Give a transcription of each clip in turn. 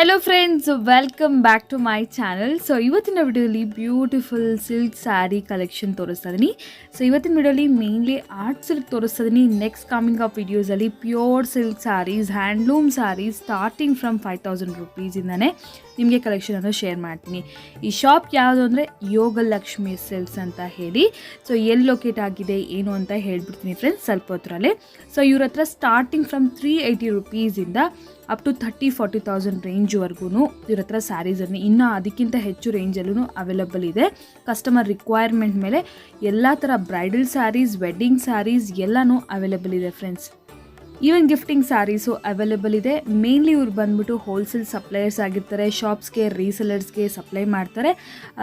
Hello friends welcome back to my channel so ಇವತ್ತಿನ ವಿಡಿಯೋಲಿ beautiful silk sari collection ತೋರಿಸ್ತಾ ಇದ್ದೀನಿ ಸೊ ಇವತ್ತಿನ ವಿಡಿಯೋಲಿ ಮೇನ್ಲಿ ಆರ್ಟ್ ಸಿಲ್ಕ್ ತೋರಿಸ್ತಾ ಇದ್ದೀನಿ next coming of ವಿಡಿಯೋಸಲ್ಲಿ pure silk saris handloom saris starting from five thousand ರುಪೀಸಿಂದನೇ ನಿಮಗೆ ಕಲೆಕ್ಷನನ್ನು ಶೇರ್ ಮಾಡ್ತೀನಿ. ಈ ಶಾಪ್ ಯಾವುದು ಅಂದರೆ ಯೋಗಲಕ್ಷ್ಮಿ ಸಿಲ್ಕ್ಸ್ ಅಂತ ಹೇಳಿ. ಸೊ ಎಲ್ಲಿ ಲೊಕೇಟ್ ಆಗಿದೆ, ಏನು ಅಂತ ಹೇಳ್ಬಿಡ್ತೀನಿ ಫ್ರೆಂಡ್ಸ್ ಸ್ವಲ್ಪ ಹೊತ್ತರಲ್ಲೇ. ಸೊ ಇವ್ರ ಹತ್ರ starting from three eighty ರುಪೀಸಿಂದ up to thirty, forty thousand ರೇಂಜ್ವರೆಗೂ ಇವ್ರ ಹತ್ರ ಸ್ಯಾರೀಸನ್ನು ಇನ್ನು ಅದಕ್ಕಿಂತ ಹೆಚ್ಚು ರೇಂಜಲ್ಲೂ ಅವೈಲಬಲ್ ಇದೆ. ಕಸ್ಟಮರ್ ರಿಕ್ವೈರ್ಮೆಂಟ್ ಮೇಲೆ ಎಲ್ಲ ಥರ ಬ್ರೈಡಲ್ ಸ್ಯಾರೀಸ್, ವೆಡ್ಡಿಂಗ್ ಸ್ಯಾರೀಸ್ ಎಲ್ಲನೂ ಅವೈಲಬಲ್ ಇದೆ friends even gifting saris available ಇದೆ. ಮೇನ್ಲಿ ಇವ್ರು ಬಂದ್ಬಿಟ್ಟು ಹೋಲ್ಸೇಲ್ ಸಪ್ಲೈಯರ್ಸ್ ಆಗಿರ್ತಾರೆ ಶಾಪ್ಸ್ಗೆ ರೀಸೆಲರ್ಸ್ಗೆ ಸಪ್ಲೈ ಮಾಡ್ತಾರೆ.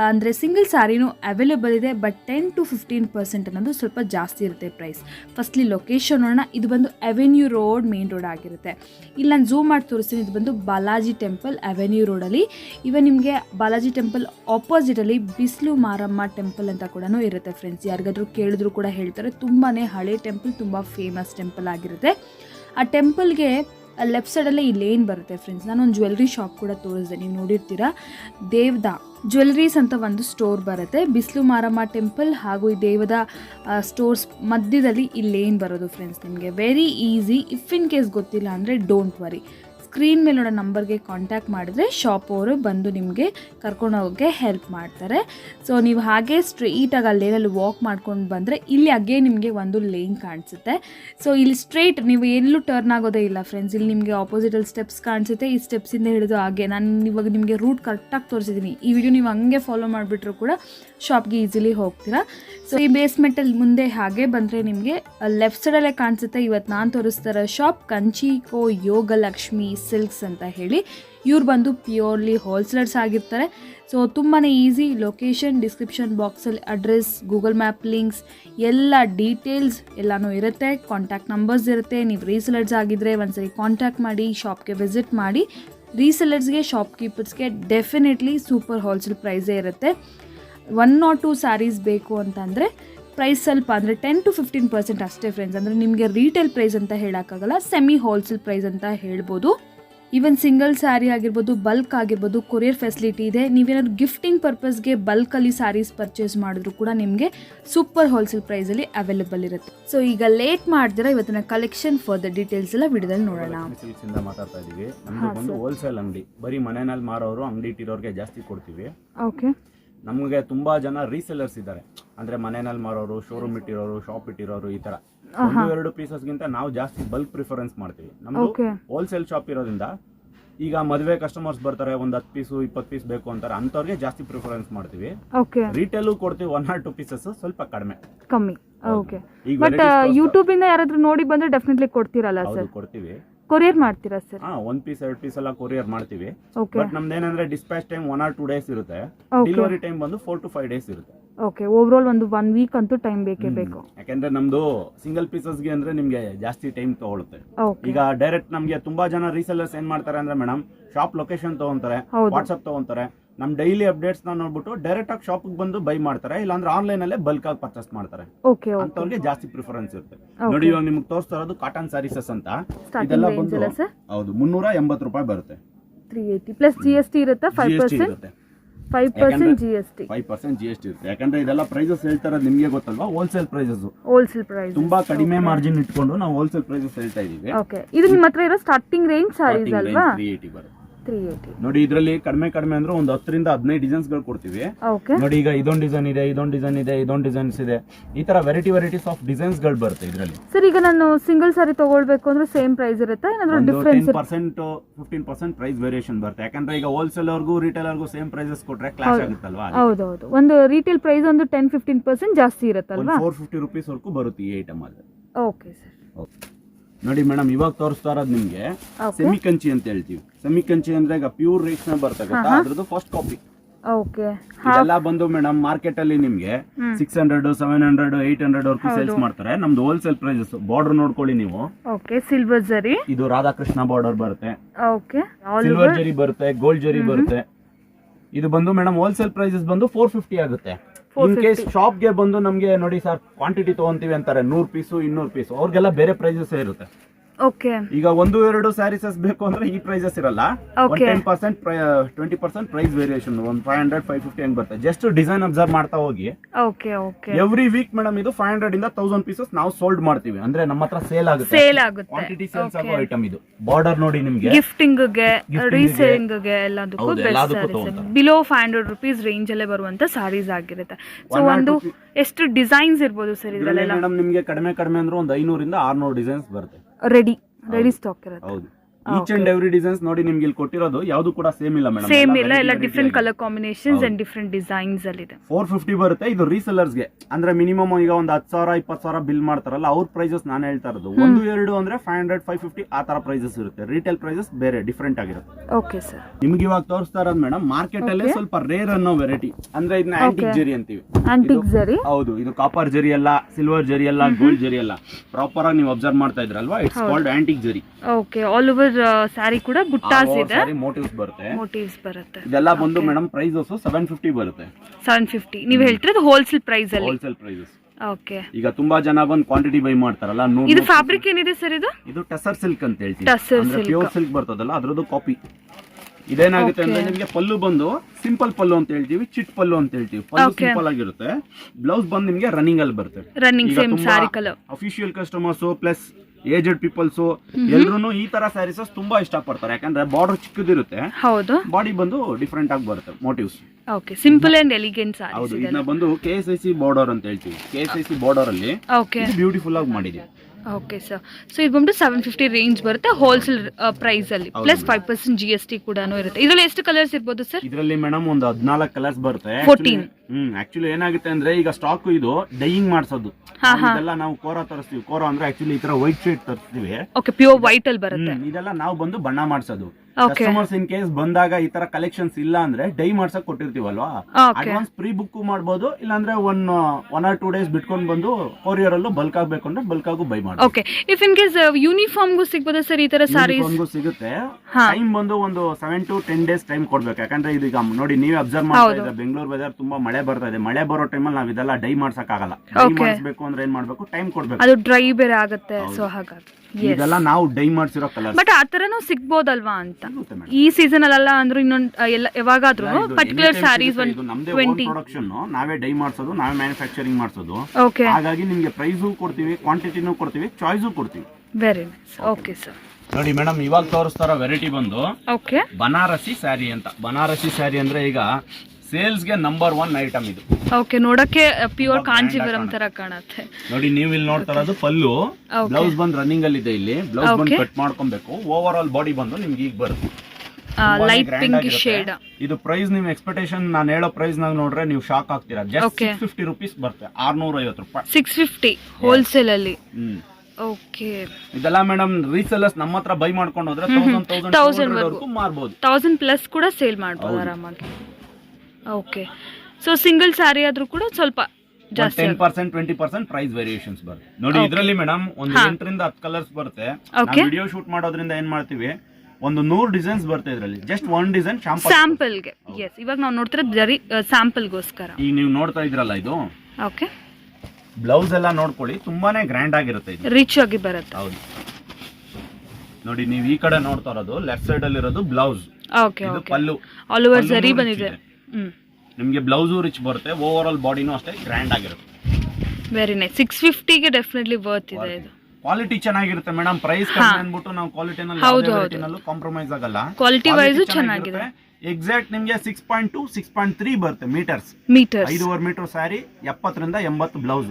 ಅಂದರೆ ಸಿಂಗಲ್ ಸ್ಯಾರಿನೂ ಅವೈಲೇಬಲ್ ಇದೆ but ten to fifteen percent ಅನ್ನೋದು ಸ್ವಲ್ಪ ಜಾಸ್ತಿ ಇರುತ್ತೆ ಪ್ರೈಸ್ ಫಸ್ಟ್ಲಿ ಲೊಕೇಶನ್ ನೋಡೋಣ. ಇದು ಬಂದು ಅವೆನ್ಯೂ ರೋಡ್ ಮೇನ್ ರೋಡ್ ಆಗಿರುತ್ತೆ. ಇಲ್ಲಿ ನಾನು ಝೂಮ್ ಮಾಡಿ ತೋರಿಸ್ತೀನಿ. ಇದು ಬಂದು ಬಾಲಾಜಿ ಟೆಂಪಲ್ ಅವೆನ್ಯೂ ರೋಡಲ್ಲಿ ಇವನ್ ನಿಮಗೆ ಬಾಲಾಜಿ ಟೆಂಪಲ್ ಆಪೋಸಿಟಲ್ಲಿ ಬಿಸಿಲು ಮಾರಮ್ಮ ಟೆಂಪಲ್ ಅಂತ ಕೂಡ ಇರುತ್ತೆ ಫ್ರೆಂಡ್ಸ್ ಯಾರಿಗಾದರೂ ಕೇಳಿದ್ರು ಕೂಡ ಹೇಳ್ತಾರೆ. ತುಂಬಾ ಹಳೆ ಟೆಂಪಲ್ ತುಂಬ ಫೇಮಸ್ ಟೆಂಪಲ್ ಆಗಿರುತ್ತೆ. ಆ ಟೆಂಪಲ್ಗೆ ಲೆಫ್ಟ್ ಸೈಡಲ್ಲೇ ಈ ಲೇನ್ ಬರುತ್ತೆ ಫ್ರೆಂಡ್ಸ್ ನಾನೊಂದು ಜ್ಯುವೆಲ್ರಿ ಶಾಪ್ ಕೂಡ ತೋರಿಸಿದೆ, ನೀವು ನೋಡಿರ್ತೀರಾ? ದೇವ್ದ ಜ್ಯುವೆಲ್ರೀಸ್ ಅಂತ ಒಂದು ಸ್ಟೋರ್ ಬರುತ್ತೆ. ಬಿಸಿಲು ಮಾರಮ್ಮ ಟೆಂಪಲ್ ಹಾಗೂ ಈ ದೇವದ ಸ್ಟೋರ್ಸ್ ಮಧ್ಯದಲ್ಲಿ ಈ ಲೇನ್ ಬರೋದು ಫ್ರೆಂಡ್ಸ್ ನಿಮಗೆ? Very easy if in case ಗೊತ್ತಿಲ್ಲ ಅಂದರೆ ಡೋಂಟ್ ವರಿ ಸ್ಕ್ರೀನ್ ಮೇಲೆ ನೋಡೋ ನಂಬರ್ಗೆ ಕಾಂಟ್ಯಾಕ್ಟ್ ಮಾಡಿದ್ರೆ ಶಾಪ್ ಅವರು ಬಂದು ನಿಮಗೆ ಕರ್ಕೊಂಡು ಹೋಗೋಕ್ಕೆ ಹೆಲ್ಪ್ ಮಾಡ್ತಾರೆ. ಸೊ ನೀವು ಹಾಗೆ ಸ್ಟ್ರೈಟಾಗಿ ಅಲ್ಲಿ ಲೇನಲ್ಲಿ ವಾಕ್ ಮಾಡ್ಕೊಂಡು ಬಂದರೆ ಇಲ್ಲಿ ಅಗೇ ನಿಮಗೆ ಒಂದು ಲೇನ್ ಕಾಣಿಸುತ್ತೆ. ಸೊ ಇಲ್ಲಿ ಸ್ಟ್ರೈಟ್ ನೀವು ಎಲ್ಲೂ ಟರ್ನ್ ಆಗೋದೇ ಇಲ್ಲ ಫ್ರೆಂಡ್ಸ್ ಇಲ್ಲಿ ನಿಮಗೆ ಆಪೋಸಿಟಲ್ಲಿ ಸ್ಟೆಪ್ಸ್ ಕಾಣಿಸುತ್ತೆ. ಈ ಸ್ಟೆಪ್ಸಿಂದ ಹಿಡಿದು ಹಾಗೆ ನಾನು ಇವಾಗ ನಿಮಗೆ ರೂಟ್ ಕರೆಕ್ಟಾಗಿ ತೋರಿಸಿದ್ದೀನಿ ಈ ವಿಡಿಯೋ ನೀವು ಹಂಗೆ ಫಾಲೋ ಮಾಡಿಬಿಟ್ರು ಕೂಡ ಶಾಪ್ಗೆ ಈಸಿಲಿ ಹೋಗ್ತೀರಾ. ಸೊ ಈ ಬೇಸ್ಮೆಂಟಲ್ಲಿ ಮುಂದೆ ಹಾಗೆ ಬಂದರೆ ನಿಮಗೆ ಲೆಫ್ಟ್ ಸೈಡಲ್ಲೇ ಕಾಣಿಸುತ್ತೆ. ಇವತ್ತು ನಾನು ತೋರಿಸ್ತಾರ ಶಾಪ್ ಕಂಚಿಕೋ ಯೋಗಲಕ್ಷ್ಮಿ ಸಿಲ್ಕ್ಸ್ ಅಂತ ಹೇಳಿ. ಇವ್ರು ಬಂದು ಪ್ಯೂರ್ಲಿ ಹೋಲ್ಸೇಲರ್ಸ್ ಆಗಿರ್ತಾರೆ. ಸೊ ತುಂಬಾ ಈಸಿ ಲೊಕೇಶನ್, ಡಿಸ್ಕ್ರಿಪ್ಷನ್ ಬಾಕ್ಸಲ್ಲಿ ಅಡ್ರೆಸ್, ಗೂಗಲ್ ಮ್ಯಾಪ್ ಲಿಂಕ್ಸ್, ಎಲ್ಲ ಡೀಟೇಲ್ಸ್ ಎಲ್ಲನೂ ಇರುತ್ತೆ. ಕಾಂಟ್ಯಾಕ್ಟ್ ನಂಬರ್ಸ್ ಇರುತ್ತೆ. ನೀವು ರೀಸೆಲರ್ಸ್ ಆಗಿದ್ದರೆ ಒಂದ್ಸರಿ ಕಾಂಟ್ಯಾಕ್ಟ್ ಮಾಡಿ, ಶಾಪ್ಗೆ ವಿಸಿಟ್ ಮಾಡಿ. ರೀಸೇಲರ್ಸ್ಗೆ ಶಾಪ್ ಕೀಪರ್ಸ್ಗೆ ಡೆಫಿನೆಟ್ಲಿ ಸೂಪರ್ ಹೋಲ್ಸೇಲ್ ಪ್ರೈಸೇ ಇರುತ್ತೆ. ಒನ್ ನಾಟ್ ಟು ಸ್ಯಾರೀಸ್ ಬೇಕು ಅಂತಂದರೆ ಪ್ರೈಸ್ ಸ್ವಲ್ಪ ಅಂದರೆ ಟೆನ್ ಟು ಫಿಫ್ಟೀನ್ ಪರ್ಸೆಂಟ್ ಅಷ್ಟೇ ಫ್ರೆಂಡ್ಸ್ ಅಂದರೆ ನಿಮಗೆ ರೀಟೇಲ್ ಪ್ರೈಸ್ ಅಂತ ಹೇಳೋಕ್ಕಾಗಲ್ಲ ಸೆಮಿ ಹೋಲ್ಸೇಲ್ ಪ್ರೈಸ್ ಅಂತ ಹೇಳ್ಬೋದು. ಈವನ್ ಸಿಂಗಲ್ ಸ್ಯಾರಿ ಆಗಿರ್ಬೋದು ಬಲ್ಕ್ ಆಗಿರ್ಬೋದು ಕೊರಿಯರ್ ಫೆಸಿಲಿಟಿ ಇದೆ. ನೀವೇನಾದ್ರು ಗಿಫ್ಟಿಂಗ್ ಪರ್ಪಸ್ಗೆ ಬಲ್ಕಲ್ಲಿ ಸ್ಯಾರೀಸ್ ಪರ್ಚೇಸ್ ಮಾಡಿದ್ರು ಕೂಡ ನಿಮಗೆ ಸೂಪರ್ ಹೋಲ್ಸೇಲ್ ಪ್ರೈಸಲ್ಲಿ ಅವೈಲೇಬಲ್ ಇರುತ್ತೆ. ಸೊ ಈಗ ಲೇಟ್ ಮಾಡ್ದಿರ ಇವತ್ತಿನ ಕಲೆಕ್ಷನ್ ಫರ್ದರ್ ಡೀಟೇಲ್ಸ್ ಎಲ್ಲ ವಿಡಿಯೋದಲ್ಲಿ ನೋಡೋಣ. ಇಂದ ಮಾತಾಡ್ತಾ ಇದೀವಿ. ನಮ್ದು ಒಂದು ಹೋಲ್ಸೇಲ್ ಅಂಗಡಿ. ಬರೀ ಮನೆಯಲ್ಲಿ ಮಾರೋರು ಅಂಗಡಿ ಇಟ್ಟಿರೋರಿಗೆ ಜಾಸ್ತಿ ಕೊಡ್ತೀವಿ. ಓಕೆ ನಮಗೆ ತುಂಬಾ ಜನ ರೀಸೆಲರ್ಸ್ ಇದ್ದಾರೆ. ಅಂದ್ರೆ ಮನೆಯಲ್ಲಿ ಮಾರೋರು ಶೋರೂಮ್ ಇಟ್ಟಿರೋರು ಶಾಪ್ ಇಟ್ಟಿರೋರು ಈ ತರ. ಒಂದು ಎರಡು ಪೀಸಸ್ ಗಿಂತ ನಾವು ಜಾಸ್ತಿ ಬಲ್ಕ್ ಪ್ರಿಫರೆನ್ಸ್ ಮಾಡ್ತೀವಿ. ನಮ್ದು ಹೋಲ್ಸೇಲ್ ಶಾಪ್ ಇರೋದ್ರಿಂದ ಈಗ ಮದುವೆ ಕಸ್ಟಮರ್ಸ್ ಬರ್ತಾರೆ ಒಂದ್ ಹತ್ತು ಪೀಸು ಇಪ್ಪತ್ತು ಪೀಸ್ ಬೇಕು ಅಂತಾರೆ ಅಂತವ್ರಿಗೆ ಜಾಸ್ತಿ ಪ್ರಿಫರೆನ್ಸ್ ಮಾಡ್ತೀವಿ. ರಿಟೇಲ್ ಕೊಡ್ತೀವಿ ಒನ್ ಆರ್ ಟು ಪೀಸಸ್ ಸ್ವಲ್ಪ ಕಡಿಮೆ. ಕಮ್ಮಿ. ಓಕೆ. ಬಟ್ ಯೂಟ್ಯೂಬ್ ಇಂದ ಯಾರಾದ್ರೂ ನೋಡಿ ಬಂದ್ರೆ ಡೆಫಿನೆಟ್ಲಿ ಕೊಡ್ತೀರಲ್ಲ ಸರ್? ಕೊಡ್ತೀವಿ. ಕೊರಿಯರ್ ಮಾಡ್ತೀರಾ ಸರ್? ಹಾ ಒಂದ್ ಪೀಸ್ ಎರಡು ಪೀಸ್ ಎಲ್ಲ ಕೊರಿಯರ್ ಮಾಡ್ತೀವಿ. But ನಮ್ದೇನಂದ್ರೆ dispatch time one or two days ಇರುತ್ತೆ. ಡೆಲಿವರಿ ಟೈಮ್ ಬಂದು ಫೋರ್ ಟು ಫೈವ್ ಡೇಸ್ ಇರುತ್ತೆ. ಓಕೆ ಓವರ್ ಒಂದು ಒನ್ ವೀಕ್ ಅಂತೂ ಟೈಮ್ ಬೇಕೇ ಬೇಕು. ಯಾಕಂದ್ರೆ ನಮ್ದು ಸಿಂಗಲ್ ಪೀಸಸ್ಗೆ ಅಂದ್ರೆ ನಿಮ್ಗೆ ಜಾಸ್ತಿ ಟೈಮ್ ತಗೊಳುತ್ತೆ. ಈಗ ಡೈರೆಕ್ಟ್ ನಮ್ಗೆ ತುಂಬಾ ಜನ ರೀಸೆಲ್ಲರ್ಸ್ ಏನ್ ಮಾಡ್ತಾರೆ ಅಂದ್ರೆ ಮೇಡಮ್ ಶಾಪ್ ಲೊಕೇಶನ್ ತಗೊಂತಾರೆ. ವಾಟ್ಸ್ಆಪ್ ತಗೊಂತಾರೆ. ನಮ್ ಡೈಲಿ ಅಪ್ಡೇಟ್ಸ್ನ ನೋಡ್ಬಿಟ್ಟು ಡೈರೆಕ್ಟ್ ಆಗಿ ಶಾಪ್ ಬಂದು ಬೈ ಮಾಡ್ತಾರೆ ಇಲ್ಲಾಂದ್ರೆ ಆನ್ಲೈನ್ ಅಲ್ಲೇ ಬಲ್ಕ್ ಆಗಿ ಪರ್ಚೇಸ್ ಮಾಡ್ತಾರೆ. ಅಂತವ್ರಿಗೆ ಜಾಸ್ತಿ ಪ್ರಿಫರೆನ್ಸ್ ಇರುತ್ತೆ. ನೋಡಿ ಇವಾಗ ನಿಮ್ಗೆ ತೋರಿಸ್ತಾ ಇರೋದು ಕಾಟನ್ ಸ್ಯಾರೀಸಸ್ ಅಂತ. ಇದೆಲ್ಲ ಬಂದು ಹೌದು ಮುನ್ನೂರ ಎಂಬತ್ತು ರೂಪಾಯಿ ಬರುತ್ತೆ. Three eighty plus G S T ಇರುತ್ತೆ ಫೈವ್ ಪರ್ಸೆಂಟ್ ಇರುತ್ತೆ. Five percent G S T five percent G S T ಇರುತ್ತೆ. ಯಾಕಂದ್ರೆ ಇದೆಲ್ಲ ಪ್ರೈಸಸ್ ಹೇಳ್ತಾರ ನಿಮ್ಗೆ ಗೊತ್ತಲ್ವಾ? ಹೋಲ್ಸೇಲ್ ಪ್ರೈಸಸ್ ಹೋಲ್ಸೇಲ್ ಪ್ರೈಸ್ ತುಂಬಾ ಕಡಿಮೆ ಮಾರ್ಜಿನ್ ಇಟ್ಕೊಂಡು ನಾವು ಹೋಲ್ಸೇಲ್ ಪ್ರೈಸಸ್ ಹೇಳ್ತಾ ಇದೀವಿ. ಓಕೆ ಇದು ನಿಮ್ಮ ಹತ್ರ ಇರೋ ಸ್ಟಾರ್ಟಿಂಗ್ ರೇಂಜ್ ಸಾರೀಸ್ ಅಲ್ವಾ? ತ್ರೀ ಏಯ್ಟಿ ಬರುತ್ತೆ. ತ್ರೀ ಏಯ್ಟಿ ನೋಡಿ ಇದರಲ್ಲಿ ಕಡಿಮೆ ಕಡಿಮೆ ಅಂದ್ರೆ ಒಂದು ಹತ್ತರಿಂದ ಹದಿನೈದು ಡಿಸೈನ್ಸ್ಗಳು ಕೊಡ್ತೀವಿ. ಓಕೆ ನೋಡಿ ಈಗ ಇದೊಂದು ಡಿಸೈನ್ ಇದೆ ಇದೊಂದು ಡಿಸೈನ್ ಇದೆ ಇದೊಂದು ಡಿಸೈನ್ಸ್ ಇದೆ. ಈ ತರ ವೆರೈಟಿ ವೆರೈಟೀಸ್ ಆಫ್ ಡಿಸೈನ್ಸ್ಗಳು ಬರುತ್ತೆ ಇದರಲ್ಲಿ. ಸರ್ ಈಗ ನಾನು ಸಿಂಗಲ್ ಸಾರಿ ತಗೊಳ್ಬೇಕು ಅಂದ್ರೆ ಸೇಮ್ ಪ್ರೈಸ್ ಇರುತ್ತೆ? ಏನಾದ್ರು difference percent fifteen percent price variation ಬರುತ್ತೆ. ಯಾಕಂದ್ರೆ ಈಗ ಹೋಲ್ಸೇಲರ್ಗೂ ಅವ್ರಿಗೂ ಸೇಮ್ ಪ್ರೈಸಸ್ ಕೊಟ್ರೆ ಕ್ಲಾಶ್ ಆಗುತ್ತಲ್ವಾ? ಹೌದೌದು ಒಂದು ರಿಟೇಲ್ ಪ್ರೈಸ್ ಒಂದು ಟೆನ್ ಫಿಫ್ಟೀನ್ ಪರ್ಸೆಂಟ್ ಜಾಸ್ತಿ ಇರುತ್ತಲ್ವಾ? ಫೋರ್ ಫಿಫ್ಟಿ ರುಪೀಸ್ ವರ್ಗೂ ಬರುತ್ತೆ ಈ ಐಟಮ್ ಅಲ್ಲಿ. ಓಕೆ ಸರ್ ನೋಡಿ ಮೇಡಮ್ ಇವಾಗ ತೋರಿಸ್ತಾ ಇರೋದು ನಿಮ್ಗೆ ಸೆಮಿ ಕಂಚಿ ಅಂತ ಹೇಳ್ತೀವಿ. ಸೆಮಿ ಕಂಚಿ ಅಂದ್ರೆ ಈಗ ಪ್ಯೂರ್ ರೇಷ್ಮೆ ಬರುತ್ತೆ ಗೊತ್ತಾ? ಅದ್ರದ್ದು ಫಸ್ಟ್ ಕಾಪಿ ಓಕೆ ಇದೆಲ್ಲ ಬಂದು ಮೇಡಮ್ ಮಾರ್ಕೆಟ್ ಅಲ್ಲಿ ನಿಮ್ಗೆ six hundred seven hundred eight hundred ವರ್ಗೂ sales ಮಾಡ್ತಾರೆ. ನಮ್ದು ಹೋಲ್ಸೇಲ್ ಪ್ರೈಸಸ್ ಬಾರ್ಡರ್ ನೋಡ್ಕೊಳ್ಳಿ ನೀವು. Okay silver zari. ಇದು ರಾಧಾಕೃಷ್ಣ ಬಾರ್ಡರ್ ಬರುತ್ತೆ. ಓಕೆ ಸಿಲ್ವರ್ ಜರಿ ಬರುತ್ತೆ ಗೋಲ್ಡ್ ಜರಿ ಬರುತ್ತೆ. ಇದು ಬಂದು ಮೇಡಮ್ ಹೋಲ್ಸೇಲ್ ಪ್ರೈಸಸ್ ಬಂದು ಫೋರ್ ಫಿಫ್ಟಿ ಆಗುತ್ತೆ. ಇನ್ ಕೇಸ್ ಶಾಪ್ಗೆ ಬಂದು ನಮಗೆ ನೋಡಿ ಸರ್ ಕ್ವಾಂಟಿಟಿ ತಗೊಂತೀವಿ ಅಂತಾರೆ ನೂರು ಪೀಸು ಇನ್ನೂರು ಪೀಸು ಅವ್ರಿಗೆಲ್ಲ ಬೇರೆ ಪ್ರೈಸಸ್ ಇರುತ್ತೆ. ಓಕೆ ಈಗ ಒಂದು ಎರಡು ಸ್ಯಾರೀಸಸ್ ಬೇಕು ಅಂದ್ರೆ ಈ ಪ್ರೈಸಸ್ ಇರಲ್ಲ. Ten percent twenty percent price variation ಒಂದು ಫೈವ್ ಹಂಡ್ರೆಡ್ ಫೈವ್ ಫಿಫ್ಟಿ ಹಂಗ್ ಬರುತ್ತೆ. ಜಸ್ಟ್ ಡಿಸೈನ್ ಅಬ್ಸರ್ವ್ ಮಾಡ್ತಾ ಹೋಗಿ. Okay okay every week madam ಇದು ಫೈವ್ ಹಂಡ್ರೆಡ್ ಇಂದ ತೌಸಂಡ್ ಪೀಸಸ್ ನಾವು ಸೋಲ್ಡ್ ಮಾಡ್ತೀವಿ. ಅಂದ್ರೆ ನಮ್ಮ ಹತ್ರ ಸೇಲ್ ಆಗುತ್ತೆ. ಸೇಲ್ ಆಗುತ್ತೆ. ಕ್ವಾಂಟಿಟಿ ಸೇಲ್ಸ್ ಆಗೋ ಐಟಮ್ ಇದು. ಬಾರ್ಡರ್ ನೋಡಿ ನಿಮಗೆ. ಗಿಫ್ಟಿಂಗ್ಗೆ ರೀಸೇಲಿಂಗ್ಗೆ ಎಲ್ಲದಕ್ಕೂ best saris below five hundred rupees range ಅಲ್ಲೇ ಬರುವಂತ ಸಾರೀಸ್ ಆಗಿರುತ್ತೆ. ಸೊ ಒಂದು ಎಷ್ಟು ಡಿಸೈನ್ಸ್ ಇರ್ಬೋದು ಸರ್ ಇದ್ರಲ್ಲೆಲ್ಲ? ಮೇಡಮ್ ನಿಮಗೆ ಕಡಿಮೆ ಕಡಿಮೆ ಅಂದ್ರೆ ಒಂದು ಐನೂರಿಂದ ಆರ್ನೂರು ಡಿಸೈನ್ಸ್ ಬರುತ್ತೆ. ರೆಡಿ ರೆಡಿ ಸ್ಟಾಕ್ ಇರುತ್ತೆ. ಹೌದು. ಈಚ್ ಅಂಡ್ ಎವ್ರಿ ಡಿಸೈನ್ಸ್ ನೋಡಿ ನಿಮ್ಗೆ ಇಲ್ಲಿ ಕೊಟ್ಟಿರೋದು ಯಾವುದು ಕೂಡ ಸೇಮ್ ಇಲ್ಲ ಮೇಡಮ್ ಸೇಮ್ ಇಲ್ಲ ಎಲ್ಲ different colour combinations and different designs ಅಲ್ಲಿ ಇದೆ. ಫೋರ್ ಫಿಫ್ಟಿ ಬರುತ್ತೆ ಇದು ರೀಸೆಲರ್ಸ್ಗೆ ಅಂದ್ರೆ ಮಿನಿಮಮ್ ಈಗ ಒಂದು ಹತ್ತು ಸಾವಿರ ಇಪ್ಪತ್ತು ಸಾವಿರ ಬಿಲ್ ಮಾಡ್ತಾರಲ್ಲ ಅವ್ರ ಪ್ರೈಸಸ್ ನಾನು ಹೇಳ್ತಾ ಇರೋದು. ಒಂದು ಎರಡು ಅಂದ್ರೆ ಫೈವ್ ಹಂಡ್ರೆಡ್ ಫೈವ್ ಫಿಫ್ಟಿ ಆ ತರ ಪ್ರೈಸಸ್ ಇರುತ್ತೆ. ರಿಟೇಲ್ ಪ್ರೈಸಸ್ ಬೇರೆ ಡಿಫ್ರೆಂಟ್ ಆಗಿರುತ್ತೆ. ಓಕೆ ಸರ್ ನಿಮ್ಗೆ ಇವಾಗ ತೋರಿಸ್ತಾ ಇರೋದು ಮೇಡಮ್ ಮಾರ್ಕೆಟ್ ಅಲ್ಲೇ ಸ್ವಲ್ಪ ರೇರ್ ಅನ್ನೋ ವೆರೈಟಿ ಅಂದ್ರೆ ಇದನ್ನ ಆಂಟಿಕ್ ಜರಿ ಅಂತೀವಿ. ಆಂಟಿಕ್ ಜರಿ ಹೌದು ಇದು ಕಾಪರ್ ಜರಿ ಅಲ್ಲ ಸಿಲ್ವರ್ ಜರಿ ಅಲ್ಲ ಗೋಲ್ಡ್ ಜರಿ ಅಲ್ಲ. ಪ್ರಾಪರ್ ಆಗಿ ನೀವು ಅಬ್ಸರ್ವ್ ಮಾಡ್ತಾ ಇದ್ರಲ್ವಾ? It's called antique zari okay all over sari ಕೂಡ ಬುಟ್ಟಾಸ್ ಇದೆ. ಮೋಟಿವ್ಸ್ ಬರುತ್ತೆ. ಮೋಟಿವ್ಸ್ ಬರುತ್ತೆ. ಇದೆಲ್ಲ ಬಂದು ಮೇಡಮ್ ಪ್ರೈಸಸ್ ಸೆವೆನ್ ಫಿಫ್ಟಿ ಬರುತ್ತೆ. ಸೆವೆನ್ ಫಿಫ್ಟಿ ನೀವು ಹೇಳ್ತಿರೋದು ಹೋಲ್ಸೇಲ್ ಪ್ರೈಸ್ ಅಲ್ಲಿ? ಹೋಲ್ಸೇಲ್ ಪ್ರೈಸಸ್ ಓಕೆ ಈಗ ತುಂಬಾ ಜನ ಬಂದು ಕ್ವಾಂಟಿಟಿ ಬೈ ಮಾಡ್ತಾರಲ್ಲ ಇದು ಫ್ಯಾಬ್ರಿಕ್ ಏನಿದೆ ಸರ್ ಇದು? ಇದು ಟಸರ್ ಸಿಲ್ಕ್ ಅಂತ ಹೇಳ್ತೀವಿ ಟಸರ್ ಸಿಲ್ಕ್ ಪ್ಯೂರ್ ಸಿಲ್ಕ್ ಬರ್ತದಲ್ಲ ಅದ್ರದ್ದು ಕಾಪಿ ಇದೇನಾಗುತ್ತೆ ಅಂದ್ರೆ ನಿಮಗೆ ಪಲ್ಲು ಬಂದು ಸಿಂಪಲ್ ಪಲ್ಲು ಅಂತ ಹೇಳ್ತೀವಿ ಚಿಟ್ ಪಲ್ಲು ಅಂತ ಹೇಳ್ತೀವಿ. ಪಲ್ಲು ಸಿಂಪಲ್ ಆಗಿರುತ್ತೆ. ಬ್ಲೌಸ್ ಬಂದು ನಿಮಗೆ ರನ್ನಿಂಗ್ ಅಲ್ಲಿ ಬರುತ್ತೆ. Running same sari colour official customers plus aged peoples ಎಲ್ರು ಈ ತರ ಸ್ಯಾರೀಸಸ್ ತುಂಬಾ ಇಷ್ಟ ಪಡ್ತಾರೆ ಯಾಕಂದ್ರೆ ಬಾರ್ಡರ್ ಚಿಕ್ಕದಿರುತ್ತೆ ಹೌದು. ಬಾಡಿ ಬಂದು ಡಿಫ್ರೆಂಟ್ ಆಗಿ ಬರುತ್ತೆ motifs okay simple and elegant ಹೌದು ಇದೆ ಇದನ್ನ ಬಂದು K S I C border ಅಂತ ಹೇಳ್ತೀವಿ. K S I C border ಅಲ್ಲಿ ಓಕೆ. ಬ್ಯೂಟಿಫುಲ್ ಆಗಿ ಮಾಡಿದೀವಿ ಓಕೆ ಸರ್ ಸೊ ಇದು ಬಂದ್ಬಿಟ್ಟು ಸೆವೆನ್ ಫಿಫ್ಟಿ ರೇಂಜ್ ಬರುತ್ತೆ ಹೋಲ್ಸೇಲ್ ಪ್ರೈಸ್ ಅಲ್ಲಿ. ಹೌದು plus five percent G S T ಕೂಡ ಇರುತ್ತೆ. ಇದರಲ್ಲಿ ಎಷ್ಟು ಕಲರ್ಸ್ ಇರ್ಬೋದು ಸರ್ ಇದರಲ್ಲಿ ಮೇಡಮ್ ಒಂದು ಹದಿನಾಲ್ಕು ಕಲರ್ಸ್ ಬರುತ್ತೆ. 14. ಹ್ಮ್ ಆಕ್ಚುಲಿ ಏನಾಗುತ್ತೆ ಅಂದ್ರೆ ಈಗ ಸ್ಟಾಕ್ ಇದು ಡೈಯಿಂಗ್ ಮಾಡ್ಸೋದು. ಇದೆಲ್ಲ ನಾವು ಕೋರ ತರಿಸ್ತೀವಿ. ಕೋರ ಅಂದ್ರೆ ಆಕ್ಚುಲಿ ಈ ತರ ವೈಟ್ ಶೀಟ್ ತರಿಸ್ತೀವಿ. ಓಕೆ ಪ್ಯೂರ್ ವೈಟ್ ಅಲ್ಲಿ ಬರುತ್ತೆ. ಹ್ಮ್, ಇದೆಲ್ಲ ನಾವು ಬಂದು ಬಣ್ಣ ಮಾಡ್ಸೋದು. ಕಸ್ಟಮರ್ಸ್ ಇನ್ ಕೇಸ್ ಬಂದಾಗ ಈ ತರ ಕಲೆಕ್ಷನ್ಸ್ ಇಲ್ಲ ಅಂದ್ರೆ ಡೈ ಮಾಡ್ಸಕ್ ಕೊಟ್ಟಿರ್ತೀವಲ್ವಾ? ಅಡ್ವಾನ್ಸ್ ಪ್ರೀ ಬುಕ್ ಮಾಡಬಹುದು ಇಲ್ಲಾಂದ್ರೆ one one or two days ಬಿಟ್ಕೊಂಡು ಬಂದು ಕೊರಿಯರ್ ಅಲ್ಲೂ ಬಲ್ಕ್ ಆಗ್ಬೇಕು ಅಂದ್ರೆ ಬಲ್ಕ್ ಆಗು ಬೈ ಮಾಡಿ ಓಕೆ ಇಫ್ ಇನ್ ಕೇಸ್ ಯೂನಿಫಾರ್ಮ್ಗೂ ಸಿಗ್ಬೋದಾ ಸರ್ ಈ ತರ ಸಾರೀಸ್ ಒಂದು ಸಿಗುತ್ತೆ. ಟೈಮ್ ಬಂದು ಒಂದು seven to ten days time ಕೊಡ್ಬೇಕು. ಯಾಕಂದ್ರೆ ಇದೀಗ ನೋಡಿ ನೀವೇ ಅಬ್ಸರ್ವ್ ಮಾಡ್ತಾ. ಬೆಂಗಳೂರು ವೆದರ್ ತುಂಬಾ ಮಳೆ ಬರ್ತಾ ಇದೆ. ಮಳೆ ಬರೋ ಟೈಮಲ್ಲಿ ನಾವು ಇದೆಲ್ಲ ಡೈ ಮಾಡ್ಸಕ್ ಆಗಲ್ಲ. ಡೈ. ಮಾಡಿಸ್ಬೇಕು ಅಂದ್ರೆ ಏನ್ ಮಾಡ್ಬೇಕು? ಟೈಮ್ ಕೊಡ್ಬೇಕು. ಅದು ಡ್ರೈ ಬೇರೆ ಆಗುತ್ತೆ. ಸೊ ಹಾಗಾಗಿ. ಇದೆಲ್ಲ ನಾವು ಡೈ ಮಾಡ್ಸಿರೋ ಕಲರ್ ಬಟ್ ಆ ತರನು ಸಿಗ್ಬೋದಲ್ವಾ ಅಂತ? ಈ ಸೀಸನ್ ಅಲ್ಲ ಅಂದ್ರೆ ಇನ್ನೊಂದು ಎಲ್ಲ ಯಾವಾಗಾದ್ರೂ ಪರ್ಟಿಕ್ಯುಲರ್ ಸ್ಯಾರೀಸ್ ಒಂದು ಟ್ವೆಂಟಿ ಪ್ರೊಡಕ್ಷನ್ ನಾವೇ ಡೈ ಮಾಡಿಸೋದು ನಾವೇ ಮ್ಯಾನುಫ್ಯಾಕ್ಚರಿಂಗ್ ಮಾಡಿಸೋದು. ಓಕೆ ಹಾಗಾಗಿ ನಿಮ್ಗೆ ಪ್ರೈಸು ಕೊಡ್ತೀವಿ ಕ್ವಾಂಟಿಟಿನೂ ಕೊಡ್ತೀವಿ ಚಾಯ್ಸು ಕೊಡ್ತೀವಿ. ವೆರಿ ನೈಸ್ ಓಕೆ ಸರ್ ನೋಡಿ ಮೇಡಮ್ ಇವಾಗ ತೋರಿಸ್ತಾರ ವೆರೈಟಿ ಬಂದು ಓಕೆ ಬನಾರಸಿ ಸ್ಯಾರಿ ಅಂತ. ಬನಾರಸಿ ಸ್ಯಾರಿ ಅಂದ್ರೆ ಈಗ ಸೇಲ್ಸ್ಗೆ ನಂಬರ್ ಒನ್ ಐಟಮ್ ಇದು. ಓಕೆ ನೋಡಕ್ಕೆ ಪ್ಯೂರ್ ಕಾಂಜೀವರಂ ತರ ಕಾಣುತ್ತೆ. ನೋಡಿ ನೀವು ಇಲ್ಲಿ ನೋಡ್ತಾ ಇರೋದು ಪಲ್ಲು. ಬ್ಲೌಸ್ ಬಂದ್ ರನ್ನಿಂಗ್ ಅಲ್ಲಿ ಇದೆ ಇಲ್ಲಿ. ಬ್ಲೌಸ್ ಬಂದ್ ಕಟ್ ಮಾಡ್ಕೊಬೇಕು. ಓವರ್ ಆಲ್ ಬಾಡಿ ಬಂದು ನಿಮ್ಗೆ ಈಗ ಬರುತ್ತೆ. ಲೈಟ್ ಪಿಂಕ್ ಶೇಡ್ ಇದು ಪ್ರೈಸ್ ನಿಮ್ ಎಕ್ಸ್ಪೆಕ್ಟೇಷನ್ ನಾನು ಹೇಳೋ ಪ್ರೈಸ್ ನಾಗ ನೋಡ್ರೆ ನೀವು ಶಾಕ್ ಆಗ್ತೀರಾ. ಜಸ್ಟ್ ಫಿಫ್ಟಿ ರುಪೀಸ್ ಬರುತ್ತೆ. ಆರ್ನೂರ ಐವತ್ತು ರೂಪಾಯಿ. ಸಿಕ್ಸ್ ಫಿಫ್ಟಿ ಹೋಲ್ಸೇಲ್ ಅಲ್ಲಿ. ಓಕೆ ಇದೆಲ್ಲ ಮೇಡಮ್ ರೀಸೆಲ್ಲರ್ಸ್ ನಮ್ಮ ಹತ್ರ ಬೈ ಮಾಡ್ಕೊಂಡು ಹೋದ್ರೆ ತೌಸಂಡ್ ತೌಸಂಡ್ ಮಾರ್ಬೋದು. ತೌಸಂಡ್ ಪ್ಲಸ್ ಕೂಡ ಸೇಲ್ ಮಾಡ್ಬೋದು. ಆರಾಮಾಗಿ. ಓಕೆ ಸೊ ಸಿಂಗಲ್ ಸ್ಯಾರಿ ಆದ್ರೂ ಕೂಡ ಸ್ವಲ್ಪ ಜಾಸ್ತಿ ten percent twenty percent price variations ಬರುತ್ತೆ. ನೋಡಿ ಇದರಲ್ಲಿ ಮೇಡಮ್ ಒಂದು. ಎಂಟರಿಂದ ಹತ್ತು ಕಲರ್ಸ್ ಬರುತ್ತೆ. ವಿಡಿಯೋ ಶೂಟ್ ಮಾಡೋದ್ರಿಂದ ಏನ್ ಮಾಡ್ತೀವಿ? ಒಂದು ನೂರು ಡಿಸೈನ್ಸ್ ಬರುತ್ತೆ ಇದರಲ್ಲಿ. ಜಸ್ಟ್ ಒನ್ ಡಿಸೈನ್ ಸ್ಯಾಂಪಲ್ಗೆ ಎಸ್ ಇವಾಗ ನಾವು ನೋಡ್ತಿರೋ ಬರೀ ಸ್ಯಾಂಪಲ್ಗೋಸ್ಕರ ಈಗ ನೀವು ನೋಡ್ತಾ ಇದ್ರಲ್ಲ ಇದು? ಓಕೆ ಬ್ಲೌಸ್ ಎಲ್ಲ ನೋಡ್ಕೊಳ್ಳಿ. ತುಂಬಾನೇ ಗ್ರ್ಯಾಂಡ್ ಆಗಿರುತ್ತೆ ಇದು. ರಿಚ್ ಆಗಿ ಬರುತ್ತೆ. ಹೌದು. ನೋಡಿ ನೀವು ಈ ಕಡೆ ನೋಡ್ತಾ ಇರೋದು ಲೆಫ್ಟ್ ಸೈಡ್ ಅಲ್ಲಿ ಇರೋದು ಬ್ಲೌಸ್ ಓಕೆ ಇದು ಪಲ್ಲು. ಆಲ್ ಓವರ್ ಜರಿ ಬಂದಿದೆ. ಹ್ಮ್. ನಿಮ್ಗೆ ಬ್ಲೌಸು ರಿಚ್ ಬರುತ್ತೆ ಓವರ್ ಆಲ್ ಬಾಡಿನೂ ಅಷ್ಟೇ ಗ್ರ್ಯಾಂಡ್ ಆಗಿರುತ್ತೆ. ವೆರಿ ನೈಸ್ ಸಿಕ್ಸ್ ಫಿಫ್ಟಿಗೆ ಡೆಫಿನೆಟ್ಲಿ ವರ್ತ್ ಇದೆ ಇದು. ಕ್ವಾಲಿಟಿ ಚೆನ್ನಾಗಿರುತ್ತೆ ಮೇಡಮ್ ಪ್ರೈಸ್. ಕಮ್ಮಿ ಅಂದ್ಬಿಟ್ಟು ನಾವು ಕ್ವಾಲಿಟಿನಲ್ಲಿ ಕಾಂಪ್ರಮೈಸ್ ಆಗಲ್ಲ. ಕ್ವಾಲಿಟಿ ವೈಸ್ ಚೆನ್ನಾಗಿದೆ. ಎಕ್ಸಾಕ್ಟ್ ನಿಮ್ಗೆ six point two six point three ಬರುತ್ತೆ ಮೀಟರ್ಸ್ ಮೀಟರ್ ಐದೂವರೆ ಮೀಟರ್ ಸ್ಯಾರಿ ಎಪ್ಪತ್ತರಿಂದ ಎಂಬತ್ತು ಬ್ಲೌಸ್